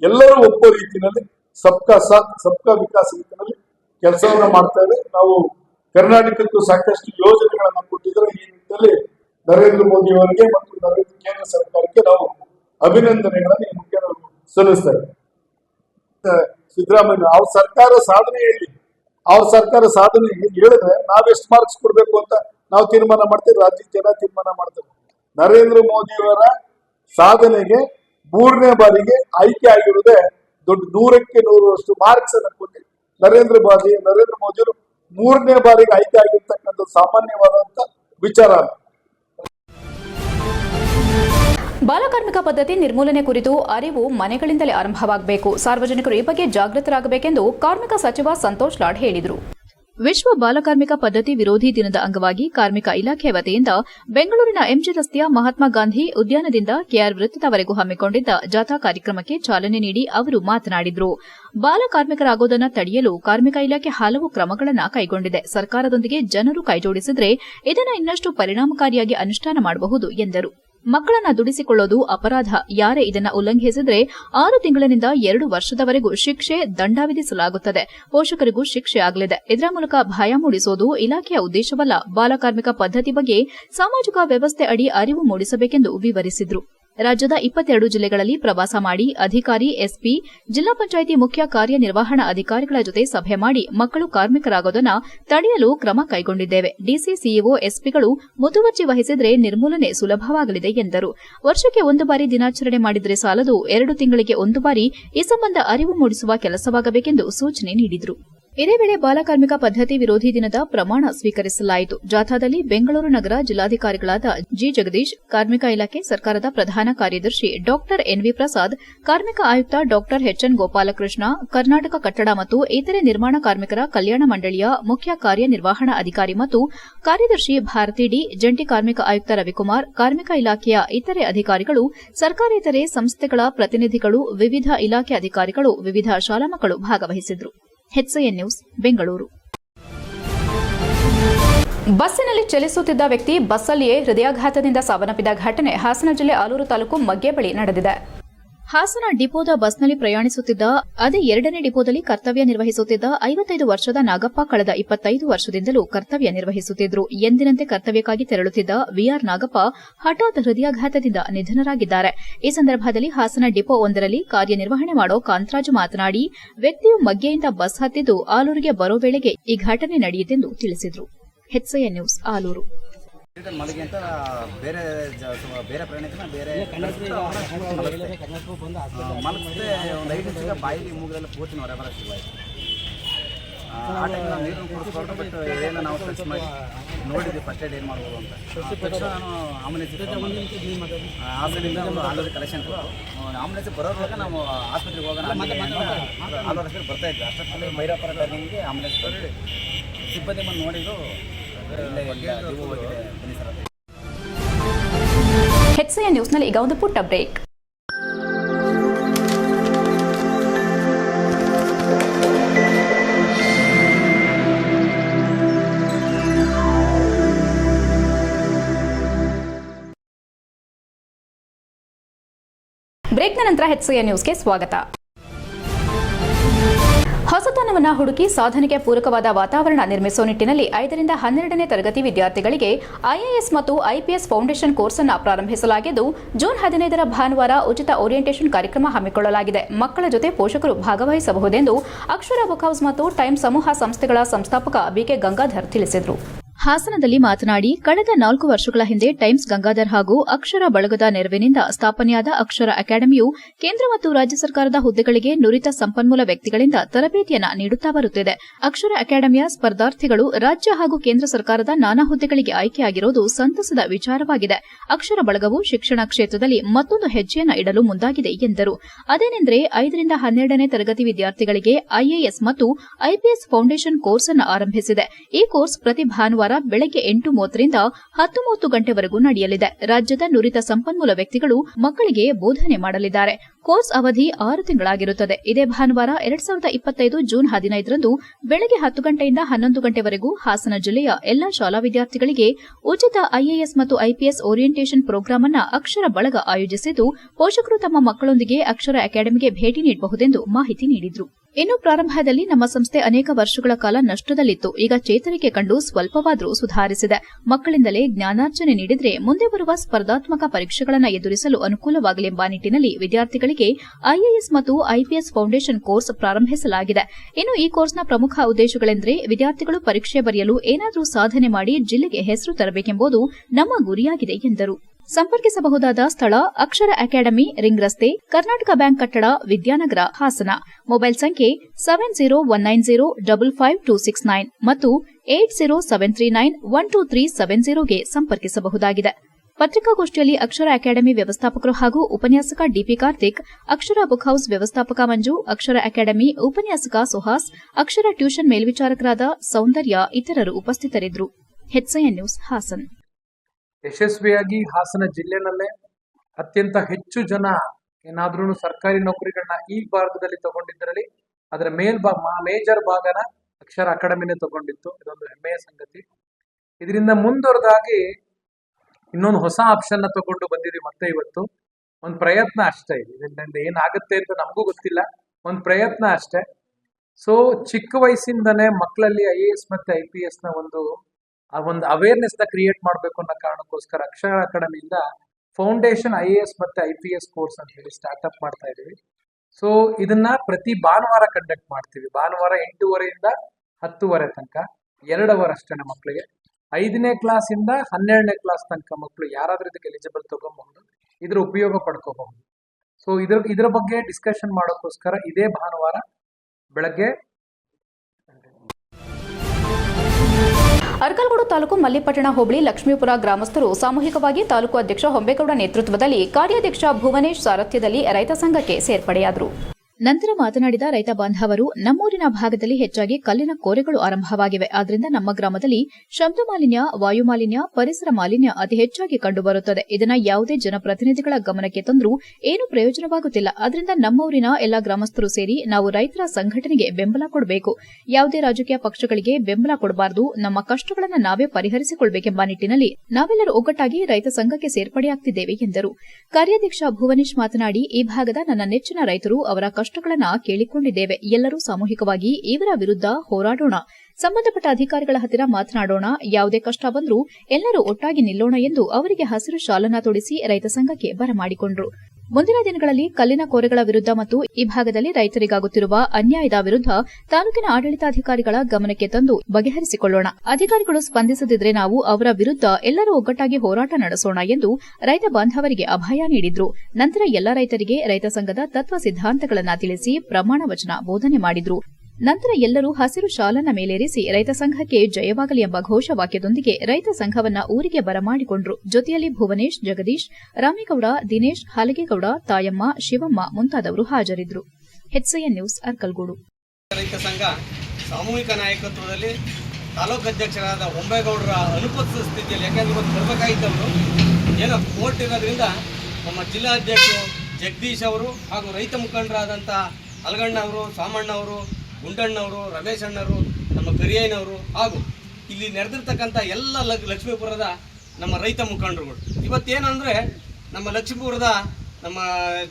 ಎಲ್ಲರೂ ಒಪ್ಪೋ ರೀತಿಯಲ್ಲಿ ಸಬ್ಕಾ ಸಾಥ್, ಸಬ್ಕಾ ವಿಕಾಸ್ ರೀತಿಯಲ್ಲಿ ಕೆಲಸವನ್ನ ಮಾಡ್ತಾ ಇದೆ. ನಾವು ಕರ್ನಾಟಕಕ್ಕೂ ಸಾಕಷ್ಟು ಯೋಜನೆಗಳನ್ನು ಕೊಟ್ಟಿದ್ರೆ ಈ ನಿಟ್ಟಿನಲ್ಲಿ ನರೇಂದ್ರ ಮೋದಿ ಅವರಿಗೆ ಮತ್ತು ನರೇಂದ್ರ ಕೇಂದ್ರ ಸರ್ಕಾರಕ್ಕೆ ನಾವು ಅಭಿನಂದನೆಗಳನ್ನು ಮುಖ್ಯ ಸಲ್ಲಿಸ್ತೇವೆ. ಸಲ್ಲಿಸ್ತಾ ಇದ್ದೀವಿ ಸಿದ್ದರಾಮಯ್ಯ, ಅವ್ರ ಸರ್ಕಾರ ಸಾಧನೆ ಹೇಳಿ. ಅವ್ರ ಸರ್ಕಾರ ಸಾಧನೆ ಹೇಳಿದ್ರೆ ನಾವೆಷ್ಟು ಮಾರ್ಕ್ಸ್ ಕೊಡ್ಬೇಕು ಅಂತ ನಾವು ತೀರ್ಮಾನ ಮಾಡ್ತೇವೆ. ರಾಜ್ಯ ಜನ ತೀರ್ಮಾನ ಮಾಡ್ತೇವೆ ನರೇಂದ್ರ ಮೋದಿಯವರ ಸಾಧನೆಗೆ ಮೂರನೇ ಬಾರಿಗೆ ಆಯ್ಕೆ ಆಗಿರುವುದೇ ದೊಡ್ಡ ನೂರಕ್ಕೆ ನೂರರಷ್ಟು ಮಾರ್ಕ್ಸ್ ಅನ್ನು ಕೊಟ್ಟು. ನರೇಂದ್ರ ಮೋದಿ ನರೇಂದ್ರ ಮೋದಿಯವರು ಮೂರನೇ ಬಾರಿಗೆ ಆಯ್ಕೆ ಆಗಿರ್ತಕ್ಕಂಥ ಸಾಮಾನ್ಯವಾದಂತ ವಿಚಾರ. ಬಾಲಕಾರ್ಮಿಕ ಪದ್ಧತಿ ನಿರ್ಮೂಲನೆ ಕುರಿತು ಅರಿವು ಮನೆಗಳಿಂದಲೇ ಆರಂಭವಾಗಬೇಕು. ಸಾರ್ವಜನಿಕರು ಈ ಬಗ್ಗೆ ಜಾಗೃತರಾಗಬೇಕೆಂದು ಕಾರ್ಮಿಕ ಸಚಿವ ಸಂತೋಷ್ ಲಾಡ್ ಹೇಳಿದರು. ವಿಶ್ವ ಬಾಲಕಾರ್ಮಿಕ ಪದ್ಧತಿ ವಿರೋಧಿ ದಿನದ ಅಂಗವಾಗಿ ಕಾರ್ಮಿಕ ಇಲಾಖೆ ವತಿಯಿಂದ ಬೆಂಗಳೂರಿನ ಎಂಜಿ ರಸ್ತೆಯ ಮಹಾತ್ಮ ಗಾಂಧಿ ಉದ್ಯಾನದಿಂದ ಕೆಆರ್ ವೃತ್ತದವರೆಗೂ ಹಮ್ಮಿಕೊಂಡಿದ್ದ ಜಾಥಾ ಕಾರ್ಯಕ್ರಮಕ್ಕೆ ಚಾಲನೆ ನೀಡಿ ಅವರು ಮಾತನಾಡಿದರು. ಬಾಲಕಾರ್ಮಿಕರಾಗೋದನ್ನು ತಡೆಯಲು ಕಾರ್ಮಿಕ ಇಲಾಖೆ ಹಲವು ಕ್ರಮಗಳನ್ನು ಕೈಗೊಂಡಿದೆ. ಸರ್ಕಾರದೊಂದಿಗೆ ಜನರು ಕೈಜೋಡಿಸಿದರೆ ಇದನ್ನು ಇನ್ನಷ್ಟು ಪರಿಣಾಮಕಾರಿಯಾಗಿ ಅನುಷ್ಠಾನ ಮಾಡಬಹುದು ಎಂದರು. ಮಕ್ಕಳನ್ನ ದುಡಿಸಿಕೊಳ್ಳೋದು ಅಪರಾಧ. ಯಾರೇ ಇದನ್ನ ಉಲ್ಲಂಘಿಸಿದ್ರೆ ಆರು ತಿಂಗಳಿನಿಂದ ಎರಡು ವರ್ಷದವರೆಗೂ ಶಿಕ್ಷೆ ದಂಡ ವಿಧಿಸಲಾಗುತ್ತದೆ. ಪೋಷಕರಿಗೂ ಶಿಕ್ಷೆ ಆಗಲಿದೆ. ಇದರ ಮೂಲಕ ಭಯ ಮೂಡಿಸೋದು ಇಲಾಖೆಯ ಉದ್ದೇಶವಲ್ಲ. ಬಾಲಕಾರ್ಮಿಕ ಪದ್ಧತಿ ಬಗ್ಗೆ ಸಾಮಾಜಿಕ ವ್ಯವಸ್ಥೆ ಅಡಿ ಅರಿವು ಮೂಡಿಸಬೇಕೆಂದು ವಿವರಿಸಿದರು. ರಾಜ್ಯದ ಇಪ್ಪತ್ತೆರಡು ಜಿಲ್ಲೆಗಳಲ್ಲಿ ಪ್ರವಾಸ ಮಾಡಿ ಅಧಿಕಾರಿ, ಎಸ್ಪಿ, ಜಿಲ್ಲಾ ಪಂಚಾಯಿತಿ ಮುಖ್ಯ ಕಾರ್ಯನಿರ್ವಹಣಾ ಅಧಿಕಾರಿಗಳ ಜೊತೆ ಸಭೆ ಮಾಡಿ ಮಕ್ಕಳು ಕಾರ್ಮಿಕರಾಗೋದನ್ನ ತಡೆಯಲು ಕ್ರಮ ಕೈಗೊಂಡಿದ್ದೇವೆ. ಡಿಸಿ, ಸಿಇಒ, ಎಸ್ಪಿಗಳು ಮುತುವರ್ಜಿ ವಹಿಸಿದರೆ ನಿರ್ಮೂಲನೆ ಸುಲಭವಾಗಲಿದೆ ಎಂದರು. ವರ್ಷಕ್ಕೆ ಒಂದು ಬಾರಿ ದಿನಾಚರಣೆ ಮಾಡಿದರೆ ಸಾಲದು ಎರಡು ತಿಂಗಳಿಗೆ ಒಂದು ಬಾರಿ ಈ ಸಂಬಂಧ ಅರಿವು ಮೂಡಿಸುವ ಕೆಲಸವಾಗಬೇಕೆಂದು ಸೂಚನೆ ನೀಡಿದರು. ಇದೇ ವೇಳೆ ಬಾಲಕಾರ್ಮಿಕ ಪದ್ಧತಿ ವಿರೋಧಿ ದಿನದ ಪ್ರಮಾಣ ಸ್ವೀಕರಿಸಲಾಯಿತು. ಜಾಥಾದಲ್ಲಿ ಬೆಂಗಳೂರು ನಗರ ಜಿಲ್ಲಾಧಿಕಾರಿಗಳಾದ ಜಿ ಜಗದೀಶ್, ಕಾರ್ಮಿಕ ಇಲಾಖೆ ಸರ್ಕಾರದ ಪ್ರಧಾನ ಕಾರ್ಯದರ್ಶಿ ಡಾಕ್ಟರ್ ಎನ್ವಿ ಪ್ರಸಾದ್, ಕಾರ್ಮಿಕ ಆಯುಕ್ತ ಡಾಕ್ಟರ್ ಎಚ್ಎನ್ ಗೋಪಾಲಕೃಷ್ಣ, ಕರ್ನಾಟಕ ಕಟ್ಟಡ ಮತ್ತು ಇತರೆ ನಿರ್ಮಾಣ ಕಾರ್ಮಿಕರ ಕಲ್ಯಾಣ ಮಂಡಳಿಯ ಮುಖ್ಯ ಕಾರ್ಯನಿರ್ವಹಣಾ ಅಧಿಕಾರಿ ಮತ್ತು ಕಾರ್ಯದರ್ಶಿ ಭಾರತಿ ಡಿ, ಜಂಟಿ ಕಾರ್ಮಿಕ ಆಯುಕ್ತ ರವಿಕುಮಾರ್, ಕಾರ್ಮಿಕ ಇಲಾಖೆಯ ಇತರೆ ಅಧಿಕಾರಿಗಳು, ಸರ್ಕಾರೇತರೆ ಸಂಸ್ಥೆಗಳ ಪ್ರತಿನಿಧಿಗಳು, ವಿವಿಧ ಇಲಾಖೆ ಅಧಿಕಾರಿಗಳು, ವಿವಿಧ ಶಾಲಾ ಮಕ್ಕಳು ಭಾಗವಹಿಸಿದ್ರು. ಹೆಚ್ಐಎನ್ ನ್ಯೂಸ್ ಬೆಂಗಳೂರು ಬಸ್ಸಿನಲ್ಲಿ ಚಲಿಸುತ್ತಿದ್ದ ವ್ಯಕ್ತಿ ಬಸ್ಸಲ್ಲಿಯೇ ಹೃದಯಾಘಾತದಿಂದ ಸಾವನ್ನಪ್ಪಿದ ಘಟನೆ ಹಾಸನ ಜಿಲ್ಲೆ ಆಲೂರು ತಾಲೂಕು ಮಗ್ಗೆ ಬಳಿ ನಡೆದಿದೆ. ಹಾಸನ ಡಿಪೋದ ಬಸ್ನಲ್ಲಿ ಪ್ರಯಾಣಿಸುತ್ತಿದ್ದ, ಅದೇ ಎರಡನೇ ಡಿಪೋದಲ್ಲಿ ಕರ್ತವ್ಯ ನಿರ್ವಹಿಸುತ್ತಿದ್ದ ಐವತ್ತೈದು ವರ್ಷದ ನಾಗಪ್ಪ ಕಳೆದ ಇಪ್ಪತ್ತೈದು ವರ್ಷದಿಂದಲೂ ಕರ್ತವ್ಯ ನಿರ್ವಹಿಸುತ್ತಿದ್ದರು ಎಂದಿನಂತೆ ಕರ್ತವ್ಯಕ್ಕಾಗಿ ತೆರಳುತ್ತಿದ್ದ ವಿಆರ್ ನಾಗಪ್ಪ ಹಠಾತ್ ಹೃದಯಾಘಾತದಿಂದ ನಿಧನರಾಗಿದ್ದಾರೆ. ಈ ಸಂದರ್ಭದಲ್ಲಿ ಹಾಸನ ಡಿಪೋ ಒಂದರಲ್ಲಿ ಕಾರ್ಯನಿರ್ವಹಣೆ ಮಾಡೋ ಕಾಂತರಾಜು ಮಾತನಾಡಿ, ವ್ಯಕ್ತಿಯು ಮಗ್ಗೆಯಿಂದ ಬಸ್ ಹತ್ತಿದ್ದು ಆಲೂರಿಗೆ ಬರೋ ವೇಳೆಗೆ ಈ ಘಟನೆ ನಡೆಯಿತೆಂದು ತಿಳಿಸಿದರು. ರಿಟರ್ನ್ ಮಲಗಿ ಅಂತ ಬೇರೆ ಜ- ಬೇರೆ ಪ್ರಯಾಣಿಕನ ಬೇರೆ ಮಲಗಿದ್ರೆ ಒಂದು ಐದು ನಿಮಿಷ ಬಾಯಿಲಿ ಮೂಗಲೆಲ್ಲ ಪೂರ್ತಿ ಹೊರ ಬರ ಶುರುವಾಯಿತು ಆ ಟೈಮ್ ನಾವು ನೀರನ್ನು ಕುಡಿಸ್ಕೊಂಡು ಬಟ್ ಏನೋ ನಾವು ಸರ್ಚ್ ಮಾಡಿ ನೋಡಿದ್ವಿ ಫಸ್ಟ್ ಏಡ್ ಏನು ಮಾಡ್ಬೋದು ಅಂತ. ಆ, ತಕ್ಷಣ ನಾನು ಆಂಬುಲೆನ್ಸ್ ಹಾಸನಿಂದ ಒಂದು ಆಲೂರು ಕಲೆಕ್ಷನ್ ಆಂಬುಲೆನ್ಸ್ ಬರೋದ್ರಾಗ ನಾವು ಆಸ್ಪತ್ರೆಗೆ ಹೋಗೋಣ ಆಲೂರು ಆಸ್ಪತ್ರೆಗೆ ಬರ್ತಾ ಇದ್ವಿ. ಅಷ್ಟೊತ್ತಲ್ಲಿ ಮೈರಾಪುರ ಟರ್ನಿಂಗ್ಗೆ ಆಂಬುಲೆನ್ಸ್ ಬಂದು ಸಿಬ್ಬಂದಿ ಬಂದು ನೋಡಿದ್ರು ಹೆಚ್ಐಎ ನ್ಯೂಸ್ನಲ್ಲಿ ಈಗ ಒಂದು ಪುಟ್ಟ ಬ್ರೇಕ್. ಬ್ರೇಕ್ನ ನಂತರ ಹೆಚ್ಸಿಎ ನ್ಯೂಸ್ಗೆ ಸ್ವಾಗತ. ಹೊಸತನವನ್ನ ಹುಡುಕಿ ಸಾಧನೆಗೆ ಪೂರಕವಾದ ವಾತಾವರಣ ನಿರ್ಮಿಸುವ ನಿಟ್ಟಿನಲ್ಲಿ ಐದರಿಂದ ಹನ್ನೆರಡನೇ ತರಗತಿ ವಿದ್ಯಾರ್ಥಿಗಳಿಗೆ ಐಎಎಸ್ ಮತ್ತು ಐಪಿಎಸ್ ಫೌಂಡೇಶನ್ ಕೋರ್ಸ್ ಅನ್ನು ಪ್ರಾರಂಭಿಸಲಾಗಿದ್ದು, ಜೂನ್ ಹದಿನೈದರ ಭಾನುವಾರ ಉಚಿತ ಓರಿಯೆಂಟೇಷನ್ ಕಾರ್ಯಕ್ರಮ ಹಮ್ಮಿಕೊಳ್ಳಲಾಗಿದೆ. ಮಕ್ಕಳ ಜೊತೆ ಪೋಷಕರು ಭಾಗವಹಿಸಬಹುದೆಂದು ಅಕ್ಷರ ಬುಕ್ ಹೌಸ್ ಮತ್ತು ಟೈಮ್ ಸಮೂಹ ಸಂಸ್ಥೆಗಳ ಸಂಸ್ಥಾಪಕ ಬಿಕೆ ಗಂಗಾಧರ್ ತಿಳಿಸಿದರು. ಹಾಸನದಲ್ಲಿ ಮಾತನಾಡಿ, ಕಳೆದ ನಾಲ್ಕು ವರ್ಷಗಳ ಹಿಂದೆ ಟೈಮ್ಸ್ ಗಂಗಾಧರ್ ಹಾಗೂ ಅಕ್ಷರ ಬಳಗದ ನೆರವಿನಿಂದ ಸ್ಥಾಪನೆಯಾದ ಅಕ್ಷರ ಅಕಾಡೆಮಿಯು ಕೇಂದ್ರ ಮತ್ತು ರಾಜ್ಯ ಸರ್ಕಾರದ ಹುದ್ದೆಗಳಿಗೆ ನುರಿತ ಸಂಪನ್ಮೂಲ ವ್ಯಕ್ತಿಗಳಿಂದ ತರಬೇತಿಯನ್ನು ನೀಡುತ್ತಾ ಬರುತ್ತಿದೆ. ಅಕ್ಷರ ಅಕಾಡೆಮಿಯ ಸ್ಪರ್ಧಾರ್ಥಿಗಳು ರಾಜ್ಯ ಹಾಗೂ ಕೇಂದ್ರ ಸರ್ಕಾರದ ನಾನಾ ಹುದ್ದೆಗಳಿಗೆ ಆಯ್ಕೆಯಾಗಿರುವುದು ಸಂತಸದ ವಿಚಾರವಾಗಿದೆ. ಅಕ್ಷರ ಬಳಗವು ಶಿಕ್ಷಣ ಕ್ಷೇತ್ರದಲ್ಲಿ ಮತ್ತೊಂದು ಹೆಜ್ಜೆಯನ್ನು ಇಡಲು ಮುಂದಾಗಿದೆ ಎಂದರು. ಅದೇನೆಂದರೆ, ಐದರಿಂದ ಹನ್ನೆರಡನೇ ತರಗತಿ ವಿದ್ಯಾರ್ಥಿಗಳಿಗೆ ಐಎಎಸ್ ಮತ್ತು ಐಪಿಎಸ್ ಫೌಂಡೇಶನ್ ಕೋರ್ಸ್ ಅನ್ನು ಆರಂಭಿಸಿದೆ. ಈ ಕೋರ್ಸ್ ಪ್ರತಿ ಭಾನುವಾರ ಬೆಳಗ್ಗೆ ಎಂಟು ಮೂವತ್ತರಿಂದ ಹತ್ತು ಮೂವತ್ತು ಗಂಟೆವರೆಗೂ ನಡೆಯಲಿದೆ. ರಾಜ್ಯದ ನುರಿತ ಸಂಪನ್ಮೂಲ ವ್ಯಕ್ತಿಗಳು ಮಕ್ಕಳಿಗೆ ಬೋಧನೆ ಮಾಡಲಿದ್ದಾರೆ. ಕೋರ್ಸ್ ಅವಧಿ ಆರು ತಿಂಗಳಾಗಿರುತ್ತದೆ. ಇದೇ ಭಾನುವಾರ ಎರಡ್ ಸಾವಿರದ ಇಪ್ಪತ್ತೈದು ಜೂನ್ ಹದಿನೈದರಂದು ಬೆಳಗ್ಗೆ ಹತ್ತು ಗಂಟೆಯಿಂದ ಹನ್ನೊಂದು ಗಂಟೆವರೆಗೂ ಹಾಸನ ಜಿಲ್ಲೆಯ ಎಲ್ಲಾ ಶಾಲಾ ವಿದ್ಯಾರ್ಥಿಗಳಿಗೆ ಉಚಿತ ಐಎಎಸ್ ಮತ್ತು ಐಪಿಎಸ್ ಓರಿಯೆಂಟೇಷನ್ ಪ್ರೋಗ್ರಾಂ ಅನ್ನು ಅಕ್ಷರ ಬಳಗ ಆಯೋಜಿಸಿದ್ದು, ಪೋಷಕರು ತಮ್ಮ ಮಕ್ಕಳೊಂದಿಗೆ ಅಕ್ಷರ ಅಕಾಡೆಮಿಗೆ ಭೇಟಿ ನೀಡಬಹುದೆಂದು ಮಾಹಿತಿ ನೀಡಿದರು. ಇನ್ನು ಪ್ರಾರಂಭದಲ್ಲಿ ನಮ್ಮ ಸಂಸ್ಥೆ ಅನೇಕ ವರ್ಷಗಳ ಕಾಲ ನಷ್ಟದಲ್ಲಿತ್ತು. ಈಗ ಚೇತರಿಕೆ ಕಂಡು ಸ್ವಲ್ಪವಾದರೂ ಸುಧಾರಿಸಿದೆ. ಮಕ್ಕಳಿಂದಲೇ ಜ್ಞಾನಾರ್ಜನೆ ನೀಡಿದರೆ ಮುಂದೆ ಬರುವ ಸ್ಪರ್ಧಾತ್ಮಕ ಪರೀಕ್ಷೆಗಳನ್ನು ಎದುರಿಸಲು ಅನುಕೂಲವಾಗಲಿ ಎಂಬ ನಿಟ್ಟಿನಲ್ಲಿ ವಿದ್ಯಾರ್ಥಿಗಳಿಗೆ ಐಎಎಸ್ ಮತ್ತು ಐಪಿಎಸ್ ಫೌಂಡೇಶನ್ ಕೋರ್ಸ್ ಪ್ರಾರಂಭಿಸಲಾಗಿದೆ. ಇನ್ನು ಈ ಕೋರ್ಸ್ನ ಪ್ರಮುಖ ಉದ್ದೇಶಗಳೆಂದರೆ ವಿದ್ಯಾರ್ಥಿಗಳು ಪರೀಕ್ಷೆ ಬರೆಯಲು ಏನಾದರೂ ಸಾಧನೆ ಮಾಡಿ ಜಿಲ್ಲೆಗೆ ಹೆಸರು ತರಬೇಕೆಂಬುದು ನಮ್ಮ ಗುರಿಯಾಗಿದೆ ಎಂದರು. ಸಂಪರ್ಕಿಸಬಹುದಾದ ಸ್ಥಳ ಅಕ್ಷರ ಅಕಾಡೆಮಿ, ರಿಂಗ್ ರಸ್ತೆ, ಕರ್ನಾಟಕ ಬ್ಯಾಂಕ್ ಕಟ್ಟಡ, ವಿದ್ಯಾನಗರ, ಹಾಸನ. ಮೊಬೈಲ್ ಸಂಖ್ಯೆ seven zero one nine zero double five two six nine ಮತ್ತು eight zero seven three nine one two three seven ಜೀರೋಗೆ ಸಂಪರ್ಕಿಸಬಹುದಾಗಿದೆ. ಪತ್ರಿಕಾಗೋಷ್ಠಿಯಲ್ಲಿ ಅಕ್ಷರ ಅಕಾಡೆಮಿ ವ್ಯವಸ್ಥಾಪಕರು ಹಾಗೂ ಉಪನ್ಯಾಸಕ DP Karthik, Akshara book house ವ್ಯವಸ್ಥಾಪಕ ಮಂಜು, ಅಕ್ಷರ ಅಕಾಡೆಮಿ ಉಪನ್ಯಾಸಕ ಸುಹಾಸ್, ಅಕ್ಷರ ಟ್ಯೂಷನ್ ಮೇಲ್ವಿಚಾರಕರಾದ ಸೌಂದರ್ಯ ಇತರರು ಉಪಸ್ಥಿತರಿದ್ದರು. ನ್ಯೂಸ್, ಹಾಸನ್. ಯಶಸ್ವಿಯಾಗಿ ಹಾಸನ ಜಿಲ್ಲೆನಲ್ಲೇ ಅತ್ಯಂತ ಹೆಚ್ಚು ಜನ ಏನಾದ್ರೂ ಸರ್ಕಾರಿ ನೌಕರಿಗಳನ್ನ ಈ ಭಾರತದಲ್ಲಿ ತಗೊಂಡಿದ್ದರಲ್ಲಿ ಅದರ ಮೇಲ್ಭಾಗ ಮೇಜರ್ ಭಾಗನ ಅಕ್ಷರ ಅಕಾಡೆಮಿನೇ ತಗೊಂಡಿತ್ತು. ಇದೊಂದು ಹೆಮ್ಮೆಯ ಸಂಗತಿ. ಇದರಿಂದ ಮುಂದುವರೆದಾಗಿ ಇನ್ನೊಂದು ಹೊಸ ಆಪ್ಷನ್ನ ತಗೊಂಡು ಬಂದಿದ್ದೀವಿ ಮತ್ತೆ ಇವತ್ತು. ಒಂದು ಪ್ರಯತ್ನ ಅಷ್ಟೇ ಇದು. ಇದರಿಂದ ಏನಾಗುತ್ತೆ ಅಂತ ನಮಗೂ ಗೊತ್ತಿಲ್ಲ. ಒಂದು ಪ್ರಯತ್ನ ಅಷ್ಟೇ. ಸೊ ಚಿಕ್ಕ ವಯಸ್ಸಿಂದನೇ ಮಕ್ಕಳಲ್ಲಿ ಐ ಎ ಎಸ್ ಮತ್ತೆ ಐ ಪಿ ಎಸ್ನ ಒಂದು, ಆ ಒಂದು ಅವೇರ್ನೆಸ್ನ ಕ್ರಿಯೇಟ್ ಮಾಡಬೇಕು ಅನ್ನೋ ಕಾರಣಕ್ಕೋಸ್ಕರ ಅಕ್ಷರ ಅಕಾಡೆಮಿಯಿಂದ ಫೌಂಡೇಶನ್ ಐ ಎ ಎಸ್ ಮತ್ತೆ ಐ ಪಿ ಎಸ್ ಕೋರ್ಸ್ ಅಂತ ಹೇಳಿ ಸ್ಟಾರ್ಟ್ಅಪ್ ಮಾಡ್ತಾ ಇದೀವಿ. ಸೊ ಇದನ್ನ ಪ್ರತಿ ಭಾನುವಾರ ಕಂಡಕ್ಟ್ ಮಾಡ್ತೀವಿ. ಭಾನುವಾರ ಎಂಟೂವರೆಯಿಂದ ಹತ್ತುವರೆ ತನಕ. ಎರಡು ಅವರ್ ಅಷ್ಟೇ ಮಕ್ಕಳಿಗೆ. ಐದನೇ ಕ್ಲಾಸ್ ಇಂದ ಹನ್ನೆರಡನೇ ಕ್ಲಾಸ್ ತನಕ ಮಕ್ಕಳು ಯಾರಾದರೂ ಇದಕ್ಕೆ ಎಲಿಜಿಬಲ್ ತಗೋಬಹುದು ಇದ್ರ ಉಪಯೋಗ ಪಡ್ಕೋಬಹುದು. ಸೊ ಇದ್ರ ಇದ್ರ ಬಗ್ಗೆ ಡಿಸ್ಕಷನ್ ಮಾಡೋಕ್ಕೋಸ್ಕರ ಇದೇ ಭಾನುವಾರ ಬೆಳಗ್ಗೆ ಅರ್ಕಲ್ಗೂಡು ತಾಲೂಕು ಮಲ್ಲಿಪಟ್ಟಣ ಹೋಬಳಿ ಲಕ್ಷ್ಮೀಪುರ ಗ್ರಾಮಸ್ಥರು ಸಾಮೂಹಿಕವಾಗಿ ತಾಲೂಕು ಅಧ್ಯಕ್ಷ ಹೊಂಬೇಗೌಡ ನೇತೃತ್ವದಲ್ಲಿ ಕಾರ್ಯಾಧ್ಯಕ್ಷ ಭುವನೇಶ್ ಸಾರಥ್ಯದಲ್ಲಿ ರೈತ ಸಂಘಕ್ಕೆ ಸೇರ್ಪಡೆಯಾದರು. ನಂತರ ಮಾತನಾಡಿದ ರೈತ ಬಾಂಧವರು, ನಮ್ಮೂರಿನ ಭಾಗದಲ್ಲಿ ಹೆಚ್ಚಾಗಿ ಕಲ್ಲಿನ ಕೋರೆಗಳು ಆರಂಭವಾಗಿವೆ. ಆದ್ದರಿಂದ ನಮ್ಮ ಗ್ರಾಮದಲ್ಲಿ ಶಬ್ದ ಮಾಲಿನ್ಯ, ವಾಯು ಮಾಲಿನ್ಯ, ಪರಿಸರ ಮಾಲಿನ್ಯ ಅತಿ ಹೆಚ್ಚಾಗಿ ಕಂಡುಬರುತ್ತದೆ. ಇದನ್ನ ಯಾವುದೇ ಜನಪ್ರತಿನಿಧಿಗಳ ಗಮನಕ್ಕೆ ತಂದರೂ ಏನು ಪ್ರಯೋಜನವಾಗುತ್ತಿಲ್ಲ. ಆದ್ದರಿಂದ ನಮ್ಮೂರಿನ ಎಲ್ಲಾ ಗ್ರಾಮಸ್ಥರು ಸೇರಿ ನಾವು ರೈತರ ಸಂಘಟನೆಗೆ ಬೆಂಬಲ ಕೊಡಬೇಕು. ಯಾವುದೇ ರಾಜಕೀಯ ಪಕ್ಷಗಳಿಗೆ ಬೆಂಬಲ ಕೊಡಬಾರದು. ನಮ್ಮ ಕಷ್ಟಗಳನ್ನು ನಾವೇ ಪರಿಹರಿಸಿಕೊಳ್ಬೇಕೆಂಬ ನಿಟ್ಟಿನಲ್ಲಿ ನಾವೆಲ್ಲರೂ ಒಗ್ಗಟ್ಟಾಗಿ ರೈತ ಸಂಘಕ್ಕೆ ಸೇರ್ಪಡೆಯಾಗ್ತಿದ್ದೇವೆ ಎಂದರು. ಕಾರ್ಯಾಧ್ಯಕ್ಷ ಭುವನೇಶ್ ಮಾತನಾಡಿ, ಈ ಭಾಗದ ನನ್ನ ನೆಚ್ಚಿನ ರೈತರು ಅವರ ಕಷ್ಟಗಳನ್ನ ಕೇಳಿಕೊಂಡಿದ್ದೇವೆ. ಎಲ್ಲರೂ ಸಾಮೂಹಿಕವಾಗಿ ಇವರ ವಿರುದ್ಧ ಹೋರಾಡೋಣ. ಸಂಬಂಧಪಟ್ಟ ಅಧಿಕಾರಿಗಳ ಹತ್ತಿರ ಮಾತನಾಡೋಣ. ಯಾವುದೇ ಕಷ್ಟ ಬಂದರೂ ಎಲ್ಲರೂ ಒಟ್ಟಾಗಿ ನಿಲ್ಲೋಣ ಎಂದು ಅವರಿಗೆ ಹಸಿರು ಶಾಲನ ತೊಡಿಸಿ ರೈತ ಸಂಘಕ್ಕೆ ಬರಮಾಡಿಕೊಂಡರು. ಮುಂದಿನ ದಿನಗಳಲ್ಲಿ ಕಲ್ಲಿನ ಕೋರೆಗಳ ವಿರುದ್ಧ ಮತ್ತು ಈ ಭಾಗದಲ್ಲಿ ರೈತರಿಗಾಗುತ್ತಿರುವ ಅನ್ಯಾಯದ ವಿರುದ್ಧ ತಾಲೂಕಿನ ಆಡಳಿತಾಧಿಕಾರಿಗಳ ಗಮನಕ್ಕೆ ತಂದು ಬಗೆಹರಿಸಿಕೊಳ್ಳೋಣ. ಅಧಿಕಾರಿಗಳು ಸ್ಪಂದಿಸದಿದ್ರೆ ನಾವು ಅವರ ವಿರುದ್ಧ ಎಲ್ಲರೂ ಒಗ್ಗಟ್ಟಾಗಿ ಹೋರಾಟ ನಡೆಸೋಣ ಎಂದು ರೈತ ಬಾಂಧವರಿಗೆ ಅಭಯ ನೀಡಿದ್ರು. ನಂತರ ಎಲ್ಲ ರೈತರಿಗೆ ರೈತ ಸಂಘದ ತತ್ವ ಸಿದ್ದಾಂತಗಳನ್ನು ತಿಳಿಸಿ ಪ್ರಮಾಣ ವಚನ ಬೋಧನೆ ಮಾಡಿದ್ರು. ನಂತರ ಎಲ್ಲರೂ ಹಸಿರು ಶಾಲನ್ನ ಮೇಲೇರಿಸಿ ರೈತ ಸಂಘಕ್ಕೆ ಜಯವಾಗಲಿ ಎಂಬ ಘೋಷವಾಕ್ಯದೊಂದಿಗೆ ರೈತ ಸಂಘವನ್ನ ಊರಿಗೆ ಬರಮಾಡಿಕೊಂಡ್ರು. ಜೊತೆಯಲ್ಲಿ ಭುವನೇಶ್, ಜಗದೀಶ್, ರಾಮೇಗೌಡ, ದಿನೇಶ್, ಹಲಗೇಗೌಡ, ತಾಯಮ್ಮ, ಶಿವಮ್ಮ ಮುಂತಾದವರು ಹಾಜರಿದ್ದರು ನ್ಯೂಸ್ ಅರ್ಕಲ್ಗೂಡು. ರೈತ ಸಂಘ ಸಾಮೂಹಿಕ ನಾಯಕತ್ವದಲ್ಲಿ ತಾಲೂಕು ಅಧ್ಯಕ್ಷರಾದ ಹೊಂಬೇಗೌಡರ ಅನುಪಸ್ಥಿತ ಸ್ಥಿತಿಯಲ್ಲಿ, ಯಾಕಂದ್ರೆ ಇವತ್ತು ಏನೋ ಕೋರ್ಟ್ ಇರೋದ್ರಿಂದ ನಮ್ಮ ಜಿಲ್ಲಾಧ್ಯಕ್ಷರು ಜಗದೀಶ್ ಅವರು ಹಾಗೂ ರೈತ ಮುಖಂಡರಾದಂಥ ಹಲಗಣ್ಣ ಅವರು, ಸಾಮಣ್ಣ ಅವರು ಗುಂಡಣ್ಣವರು ರಮೇಶ್ ಅಣ್ಣವರು ನಮ್ಮ ಕರಿಯಯ್ಯನವರು ಹಾಗೂ ಇಲ್ಲಿ ನಡೆದಿರ್ತಕ್ಕಂಥ ಎಲ್ಲ ಲಕ್ ಲಕ್ಷ್ಮೀಪುರದ ನಮ್ಮ ರೈತ ಮುಖಂಡರುಗಳು. ಇವತ್ತೇನಂದರೆ ನಮ್ಮ ಲಕ್ಷ್ಮೀಪುರದ ನಮ್ಮ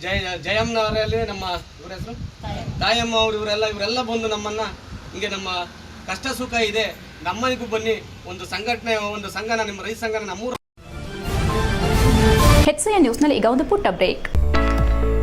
ಜಯ ಜಯಮ್ಮನವರಲ್ಲಿ ನಮ್ಮ ಇವರ ಹೆಸರು? ತಾಯಮ್ಮ. ಅವರು ಇವರೆಲ್ಲ ಇವರೆಲ್ಲ ಬಂದು ನಮ್ಮನ್ನ ಹಿಂಗೆ ನಮ್ಮ ಕಷ್ಟ ಸುಖ ಇದೆ ನಮ್ಮನಿಗೂ ಬನ್ನಿ ಒಂದು ಸಂಘಟನೆ ಒಂದು ಸಂಘನ ನಿಮ್ಮ ರೈತ ಸಂಘನ ನಮ್ಮೂರು ಹೆಚ್ಸಿಎನ್ ನ್ಯೂಸ್ನಲ್ಲಿ ಈಗ ಒಂದು ಪುಟ್ಟ ಬ್ರೇಕ್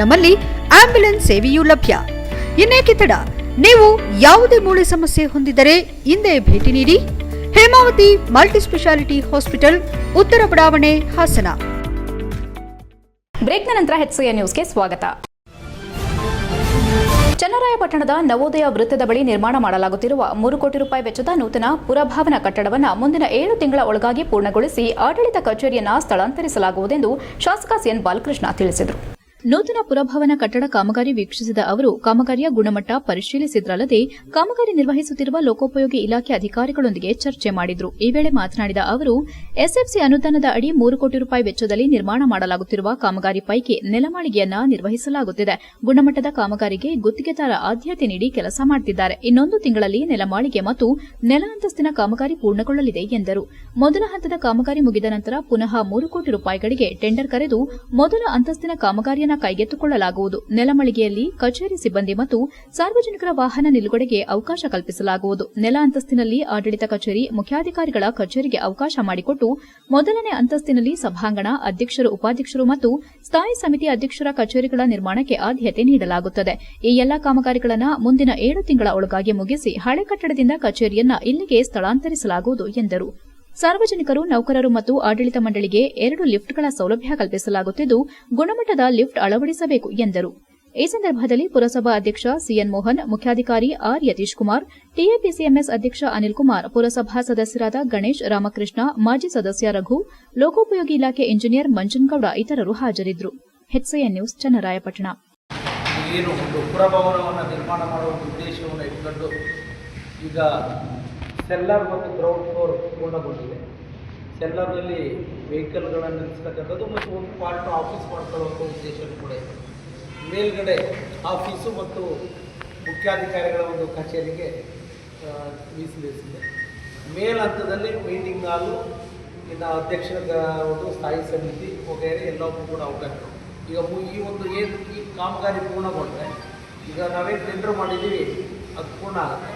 ನಮ್ಮಲ್ಲಿ ಆಂಬ್ಯುಲೆನ್ಸ್ ಸೇವೆಯೂ ಲಭ್ಯ. ಇನ್ನೇಕೆ ತಡ? ನೀವು ಯಾವುದೇ ಮೂಳೆ ಸಮಸ್ಯೆ ಹೊಂದಿದರೆ ಹಿಂದೆ ಭೇಟಿ ನೀಡಿ. ಹೇಮಾವತಿ ಮಲ್ಟಿಸ್ಪೆಷಾಲಿಟಿ ಹಾಸ್ಪಿಟಲ್, ಉತ್ತರ ಬಡಾವಣೆ, ಹಾಸನ. ಬ್ರೇಕ್ನ ನಂತರ ಹೆಚ್ಸಿಯ ನ್ಯೂಸ್ಗೆ ಸ್ವಾಗತ. ಚನ್ನರಾಯಪಟ್ಟಣದ ನವೋದಯ ವೃತ್ತದ ಬಳಿ ನಿರ್ಮಾಣ ಮಾಡಲಾಗುತ್ತಿರುವ ಮೂರು ಕೋಟಿ ರೂಪಾಯಿ ವೆಚ್ಚದ ನೂತನ ಪುರಭಾವನ ಕಟ್ಟಡವನ್ನು ಮುಂದಿನ ಏಳು ತಿಂಗಳ ಒಳಗಾಗಿ ಪೂರ್ಣಗೊಳಿಸಿ ಆಡಳಿತ ಕಚೇರಿಯನ್ನ ಸ್ಥಳಾಂತರಿಸಲಾಗುವುದೆಂದು ಶಾಸಕ ಸಿಎನ್ ಬಾಲಕೃಷ್ಣ ತಿಳಿಸಿದರು. ನೂತನ ಪುರಭವನ ಕಟ್ಟಡ ಕಾಮಗಾರಿ ವೀಕ್ಷಿಸಿದ ಅವರು, ಕಾಮಗಾರಿಯ ಗುಣಮಟ್ಟ ಪರಿಶೀಲಿಸಿದ್ರಲ್ಲದೆ, ಕಾಮಗಾರಿ ನಿರ್ವಹಿಸುತ್ತಿರುವ ಲೋಕೋಪಯೋಗಿ ಇಲಾಖೆ ಅಧಿಕಾರಿಗಳೊಂದಿಗೆ ಚರ್ಚೆ ಮಾಡಿದ್ರು. ಈ ವೇಳೆ ಮಾತನಾಡಿದ ಅವರು, ಎಸ್ಎಫ್ಸಿ ಅನುದಾನದ ಅಡಿ ಮೂರು ಕೋಟಿ ರೂಪಾಯಿ ವೆಚ್ಚದಲ್ಲಿ ನಿರ್ಮಾಣ ಮಾಡಲಾಗುತ್ತಿರುವ ಕಾಮಗಾರಿ ಪೈಕಿ ನೆಲಮಾಳಿಗೆಯನ್ನ ನಿರ್ವಹಿಸಲಾಗುತ್ತಿದೆ. ಗುಣಮಟ್ಟದ ಕಾಮಗಾರಿಗೆ ಗುತ್ತಿಗೆದಾರ ಆದ್ಯತೆ ನೀಡಿ ಕೆಲಸ ಮಾಡುತ್ತಿದ್ದಾರೆ ಇನ್ನೊಂದು ತಿಂಗಳಲ್ಲಿ ನೆಲಮಾಳಿಗೆ ಮತ್ತು ನೆಲ ಅಂತಸ್ತಿನ ಕಾಮಗಾರಿ ಪೂರ್ಣಗೊಳ್ಳಲಿದೆ ಎಂದರು. ಮೊದಲ ಹಂತದ ಕಾಮಗಾರಿ ಮುಗಿದ ನಂತರ ಪುನಃ ಮೂರು ಕೋಟಿ ರೂಪಾಯಿಗಳಿಗೆ ಟೆಂಡರ್ ಕರೆದು ಮೊದಲ ಅಂತಸ್ತಿನ ಕಾಮಗಾರಿಯನ್ನು ಕೈಗೆತ್ತಿಕೊಳ್ಳಲಾಗುವುದು. ನೆಲಮಳಿಗೆಯಲ್ಲಿ ಕಚೇರಿ ಸಿಬ್ಬಂದಿ ಮತ್ತು ಸಾರ್ವಜನಿಕರ ವಾಹನ ನಿಲುಗಡೆಗೆ ಅವಕಾಶ ಕಲ್ಪಿಸಲಾಗುವುದು. ನೆಲ ಅಂತಸ್ತಿನಲ್ಲಿ ಆಡಳಿತ ಕಚೇರಿ ಮುಖ್ಯಾಧಿಕಾರಿಗಳ ಕಚೇರಿಗೆ ಅವಕಾಶ ಮಾಡಿಕೊಟ್ಟು ಮೊದಲನೇ ಅಂತಸ್ತಿನಲ್ಲಿ ಸಭಾಂಗಣ, ಅಧ್ಯಕ್ಷರು, ಉಪಾಧ್ಯಕ್ಷರು ಮತ್ತು ಸ್ಥಾಯಿ ಸಮಿತಿ ಅಧ್ಯಕ್ಷರ ಕಚೇರಿಗಳ ನಿರ್ಮಾಣಕ್ಕೆ ಆದ್ಯತೆ ನೀಡಲಾಗುತ್ತದೆ. ಈ ಎಲ್ಲಾ ಕಾಮಗಾರಿಗಳನ್ನು ಮುಂದಿನ ಏಳು ತಿಂಗಳ ಒಳಗಾಗಿ ಮುಗಿಸಿ ಹಳೆ ಕಟ್ಟಡದಿಂದ ಕಚೇರಿಯನ್ನ ಇಲ್ಲಿಗೆ ಸ್ಥಳಾಂತರಿಸಲಾಗುವುದು ಎಂದರು. ಸಾರ್ವಜನಿಕರು, ನೌಕರರು ಮತ್ತು ಆಡಳಿತ ಮಂಡಳಿಗೆ ಎರಡು ಲಿಫ್ಟ್ಗಳ ಸೌಲಭ್ಯ ಕಲ್ಪಿಸಲಾಗುತ್ತಿದ್ದು, ಗುಣಮಟ್ಟದ ಲಿಫ್ಟ್ ಅಳವಡಿಸಬೇಕು ಎಂದರು. ಈ ಸಂದರ್ಭದಲ್ಲಿ ಪುರಸಭಾ ಅಧ್ಯಕ್ಷ ಸಿಎನ್ ಮೋಹನ್, ಮುಖ್ಯಾಧಿಕಾರಿ ಆರ್ ಯತೀಶ್ ಕುಮಾರ್, ಟಿಎಪಿಸಿಎಂಎಸ್ ಅಧ್ಯಕ್ಷ ಅನಿಲ್ ಕುಮಾರ್, ಪುರಸಭಾ ಸದಸ್ಯರಾದ ಗಣೇಶ್ ರಾಮಕೃಷ್ಣ, ಮಾಜಿ ಸದಸ್ಯ ರಘು, ಲೋಕೋಪಯೋಗಿ ಇಲಾಖೆ ಇಂಜಿನಿಯರ್ ಮಂಜನಗೌಡ ಇತರರು ಹಾಜರಿದ್ದರು. ನ್ಯೂಸ್, ಚನ್ನರಾಯಪಟ್ಟಣ. ಈಗ ಸೆಲ್ಲರ್ ಮತ್ತು ಗ್ರೌಂಡ್ ಫ್ಲೋರ್ ಪೂರ್ಣಗೊಂಡಿದೆ. ಸೆಲ್ಲರ್ನಲ್ಲಿ ವೆಹಿಕಲ್ಗಳನ್ನು ನಿಲ್ಲಿಸ್ತಕ್ಕಂಥದ್ದು ಮತ್ತು ಒಂದು ಪಾರ್ಟ್ ಆಫೀಸ್ ಮಾಡ್ಕೊಳ್ಳುವಂಥ ಉದ್ದೇಶ ಕೂಡ ಇದೆ. ಮೇಲ್ಗಡೆ ಆಫೀಸು ಮತ್ತು ಮುಖ್ಯಾಧಿಕಾರಿಗಳ ಒಂದು ಕಚೇರಿಗೆ ಆ, ಮೀಸಲಿರಿಸಿದೆ ಮೇಲ್ ಹಂತದಲ್ಲಿ ಮೀಟಿಂಗ್ ಹಾಲು ಇನ್ನು ಅಧ್ಯಕ್ಷರ ಒಂದು ಸ್ಥಾಯಿ ಸಮಿತಿ ವಗೈರೆ ಎಲ್ಲವೂ ಕೂಡ ಅವಕಾಶ ಈಗ ಈ ಒಂದು ಏನು ಈ ಕಾಮಗಾರಿ ಪೂರ್ಣಗೊಂಡ್ರೆ ಈಗ ನಾವೇನು ಟೆಂಡರ್ ಮಾಡಿದ್ದೀವಿ ಅದು ಪೂರ್ಣ ಆಗುತ್ತೆ.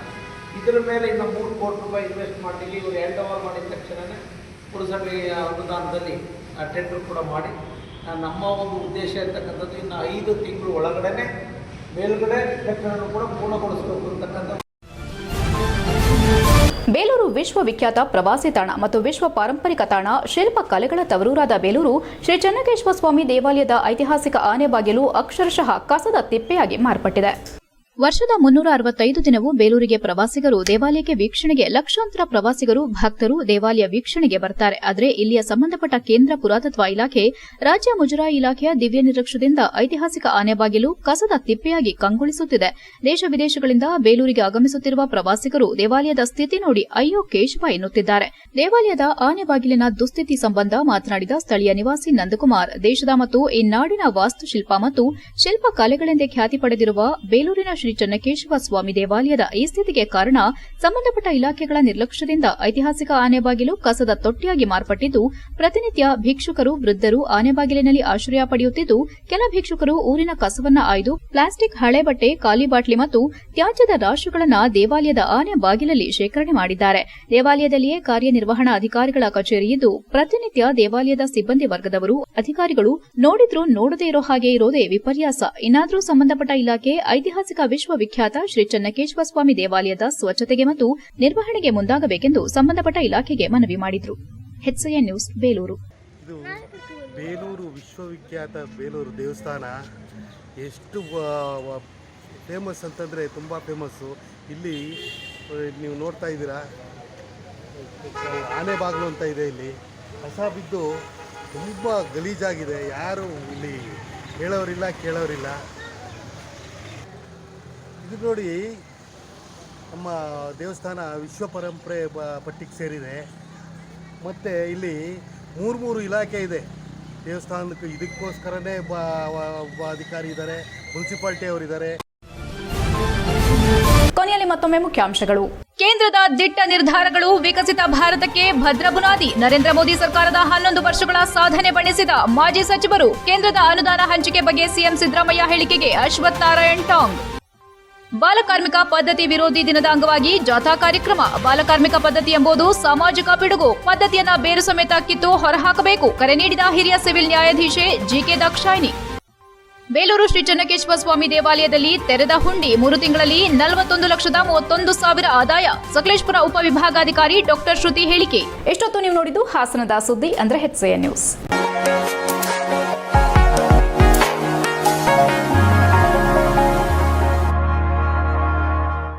ಇದರ ಮೇಲೆ ಇನ್ನು ಮೂರು ಕೋಟಿ ರೂಪಾಯಿ ಇನ್ವೆಸ್ಟ್ ಮಾಡಲಿಕ್ಕೆ ಇವರು ಹ್ಯಾಂಡ್ ಓವರ್ ಮಾಡಿದ ತಕ್ಷಣವೇ ಪುರಸಭೆಯ ಅನುದಾನದಲ್ಲಿ ಟೆಂಡರ್ ಕೂಡ ಮಾಡಿ. ನಮ್ಮ ಒಂದು ಉದ್ದೇಶ ಇರ್ತಕ್ಕಂಥದ್ದು ಇನ್ನು ಐದು ತಿಂಗಳು ಒಳಗಡೆ ಮೇಲುಗಡೆ ಕಟ್ಟಡವನ್ನು ಕೂಡ ಪೂರ್ಣಗೊಳಿಸಬೇಕು ಅಂತಕ್ಕಂಥ ಬೇಲೂರು ವಿಶ್ವವಿಖ್ಯಾತ ಪ್ರವಾಸಿ ತಾಣ ಮತ್ತು ವಿಶ್ವ ಪಾರಂಪರಿಕ ತಾಣ, ಶಿಲ್ಪ ಕಲೆಗಳ ತವರೂರಾದ ಬೇಲೂರು, ಶ್ರೀ ಚನ್ನಕೇಶ್ವರ ಸ್ವಾಮಿ ದೇವಾಲಯದ ಐತಿಹಾಸಿಕ ಆನೆ ಬಾಗಿಲು ಅಕ್ಷರಶಃ ಕಸದ ತಿಪ್ಪೆಯಾಗಿ ಮಾರ್ಪಟ್ಟಿದೆ. ವರ್ಷದ ಮುನ್ನೂರ ಅರವತ್ತೈದು ದಿನವೂ ಬೇಲೂರಿಗೆ ಪ್ರವಾಸಿಗರು ದೇವಾಲಯಕ್ಕೆ ವೀಕ್ಷಣೆಗೆ ಲಕ್ಷಾಂತರ ಪ್ರವಾಸಿಗರು, ಭಕ್ತರು ದೇವಾಲಯ ವೀಕ್ಷಣೆಗೆ ಬರ್ತಾರೆ. ಆದರೆ ಇಲ್ಲಿಯ ಸಂಬಂಧಪಟ್ಟ ಕೇಂದ್ರ ಪುರಾತತ್ವ ಇಲಾಖೆ, ರಾಜ್ಯ ಮುಜರಾಯಿ ಇಲಾಖೆಯ ದಿವ್ಯ ನಿರ್ಲಕ್ಷ್ಯದಿಂದ ಐತಿಹಾಸಿಕ ಆನೆಬಾಗಿಲು ಕಸದ ತಿಪ್ಪೆಯಾಗಿ ಕಂಗೊಳಿಸುತ್ತಿದೆ. ದೇಶ ವಿದೇಶಗಳಿಂದ ಬೇಲೂರಿಗೆ ಆಗಮಿಸುತ್ತಿರುವ ಪ್ರವಾಸಿಗರು ದೇವಾಲಯದ ಸ್ಥಿತಿ ನೋಡಿ ಅಯ್ಯೋ ಕೇಶವ ಎನ್ನುತ್ತಿದ್ದಾರೆ. ದೇವಾಲಯದ ಆನೆಬಾಗಿಲಿನ ದುಸ್ಥಿತಿ ಸಂಬಂಧ ಮಾತನಾಡಿದ ಸ್ಥಳೀಯ ನಿವಾಸಿ ನಂದಕುಮಾರ್, ದೇಶದ ಮತ್ತು ಈ ನಾಡಿನ ವಾಸ್ತುಶಿಲ್ಪ ಮತ್ತು ಶಿಲ್ಪ ಕಲೆಗಳೆಂದೇ ಖ್ಯಾತಿ ಪಡೆದಿರುವ ಬೇಲೂರಿನ ಶ್ರೀ ಚನ್ನಕೇಶವ ಸ್ವಾಮಿ ದೇವಾಲಯದ ಈ ಸ್ಥಿತಿಗೆ ಕಾರಣ ಸಂಬಂಧಪಟ್ಟ ಇಲಾಖೆಗಳ ನಿರ್ಲಕ್ಷ್ಯದಿಂದ ಐತಿಹಾಸಿಕ ಆನೆಬಾಗಿಲು ಕಸದ ತೊಟ್ಟಿಯಾಗಿ ಮಾರ್ಪಟ್ಟಿದ್ದು, ಪ್ರತಿನಿತ್ಯ ಭಿಕ್ಷುಕರು, ವೃದ್ಧರು ಆನೆಬಾಗಿಲಿನಲ್ಲಿ ಆಶ್ರಯ ಪಡೆಯುತ್ತಿದ್ದು, ಕೆಲ ಭಿಕ್ಷುಕರು ಊರಿನ ಕಸವನ್ನ ಆಯ್ದು ಪ್ಲಾಸ್ಟಿಕ್ ಹಳೆ ಬಟ್ಟೆ, ಖಾಲಿ ಬಾಟ್ಲಿ ಮತ್ತು ತ್ಯಾಜ್ಯದ ರಾಶಿಗಳನ್ನು ದೇವಾಲಯದ ಆನೆ ಬಾಗಿಲಲ್ಲಿ ಶೇಖರಣೆ ಮಾಡಿದ್ದಾರೆ. ದೇವಾಲಯದಲ್ಲಿಯೇ ಕಾರ್ಯನಿರ್ವಹಣಾ ಅಧಿಕಾರಿಗಳ ಕಚೇರಿ ಇದ್ದು ಪ್ರತಿನಿತ್ಯ ದೇವಾಲಯದ ಸಿಬ್ಬಂದಿ ವರ್ಗದವರು, ಅಧಿಕಾರಿಗಳು ನೋಡಿದ್ರೂ ನೋಡದೇ ಇರೋ ಹಾಗೆ ಇರೋದೇ ವಿಪರ್ಯಾಸ. ಇನ್ನಾದರೂ ಸಂಬಂಧಪಟ್ಟ ಇಲಾಖೆ ಐತಿಹಾಸಿಕ ವಿಶ್ವವಿಖ್ಯಾತ ಶ್ರೀ ಚನ್ನಕೇಶವ ಸ್ವಾಮಿ ದೇವಾಲಯದ ಸ್ವಚ್ಛತೆಗೆ ಮತ್ತು ನಿರ್ವಹಣೆಗೆ ಮುಂದಾಗಬೇಕೆಂದು ಸಂಬಂಧಪಟ್ಟ ಇಲಾಖೆಗೆ ಮನವಿ ಮಾಡಿದರು. HIN news, Belur. ಬೇಲೂರು ವಿಶ್ವವಿಖ್ಯಾತ ಬೇಲೂರು ದೇವಸ್ಥಾನ. ಎಷ್ಟು ಫೇಮಸ್ ಅಂತಂದರೆ ತುಂಬ ಫೇಮಸ್ಸು ಇಲ್ಲಿ ನೀವು ನೋಡ್ತಾ ಇದ್ದೀರಾ? ಆನೆ ಬಾಗಿಲು ಅಂತ ಇದೆ ಇಲ್ಲಿ. ಕಸ ಬಿದ್ದು ತುಂಬ ಗಲೀಜಾಗಿದೆ. ಯಾರು ಇಲ್ಲಿ ಹೇಳೋರಿಲ್ಲ, ಕೇಳೋರಿಲ್ಲ. ಇದು ನೋಡಿ ನಮ್ಮ ದೇವಸ್ಥಾನ ವಿಶ್ವ ಪರಂಪರೆ ಪಟ್ಟಿಗೆ ಸೇರಿದೆ. ಮತ್ತು ಇಲ್ಲಿ ಮೂರು ಮೂರು ಇಲಾಖೆ ಇದೆ. ದೇವಸ್ಥಾನಕ್ಕೆ ಇದಕ್ಕೋಸ್ಕರನೇ ಅಧಿಕಾರಿ ಇದ್ದಾರೆ, ಮುನ್ಸಿಪಾಲ್ಟಿ ಅವರಿದ್ದಾರೆ ಕೊನೆಯಲ್ಲಿ ಮತ್ತೊಮ್ಮೆ ಮುಖ್ಯಾಂಶಗಳು. ಕೇಂದ್ರದ ದಿಟ್ಟ ನಿರ್ಧಾರಗಳು ವಿಕಸಿತ ಭಾರತಕ್ಕೆ ಭದ್ರ ಬುನಾದಿ. ನರೇಂದ್ರ ಮೋದಿ ಸರ್ಕಾರದ ಹನ್ನೊಂದು ವರ್ಷಗಳ ಸಾಧನೆ ಬಣ್ಣಿಸಿದ ಮಾಜಿ ಸಚಿವರು ಕೇಂದ್ರದ ಅನುದಾನ ಹಂಚಿಕೆ ಬಗ್ಗೆ ಸಿಎಂ ಸಿದ್ದರಾಮಯ್ಯ ಹೇಳಿಕೆಗೆ ಅಶ್ವಥ್ ನಾರಾಯಣ್ ಟಾಂಗ್. ಬಾಲಕಾರ್ಮಿಕ ಪದ್ಧತಿ ವಿರೋಧಿ ದಿನದ ಅಂಗವಾಗಿ ಜಾಥಾ ಕಾರ್ಯಕ್ರಮ. ಬಾಲಕಾರ್ಮಿಕ ಪದ್ಧತಿ ಎಂಬುದು ಸಾಮಾಜಿಕ ಪಿಡುಗು. ಪದ್ಧತಿಯನ್ನ ಬೇರು ಸಮೇತ ಕಿತ್ತು ಹೊರಹಾಕಬೇಕು. ಕರೆ ನೀಡಿದ ಹಿರಿಯ ಸಿವಿಲ್ ನ್ಯಾಯಾಧೀಶೆ ಜಿಕೆ ದಾಕ್ಷಾಯಿನಿ ಬೇಲೂರು ಶ್ರೀ ಚನ್ನಕೇಶ್ವರ ಸ್ವಾಮಿ ದೇವಾಲಯದಲ್ಲಿ ತೆರೆದ ಹುಂಡಿ. ಮೂರು ತಿಂಗಳಲ್ಲಿ ನಲವತ್ತೊಂದು ಲಕ್ಷದ ಮೂವತ್ತೊಂದು ಸಾವಿರ ಆದಾಯ. ಸಕಲೇಶ್ಪುರ ಉಪವಿಭಾಗಾಧಿಕಾರಿ ಡಾಕ್ಟರ್ ಶ್ರುತಿ ಹೇಳಿಕೆ. ಎಷ್ಟೊತ್ತು ನೀವು ನೋಡಿದ್ದು ಹಾಸನದ ಸುದ್ದಿ ಅಂದ್ರೆ ಹೆಚ್ಸೆಯ ನ್ಯೂಸ್.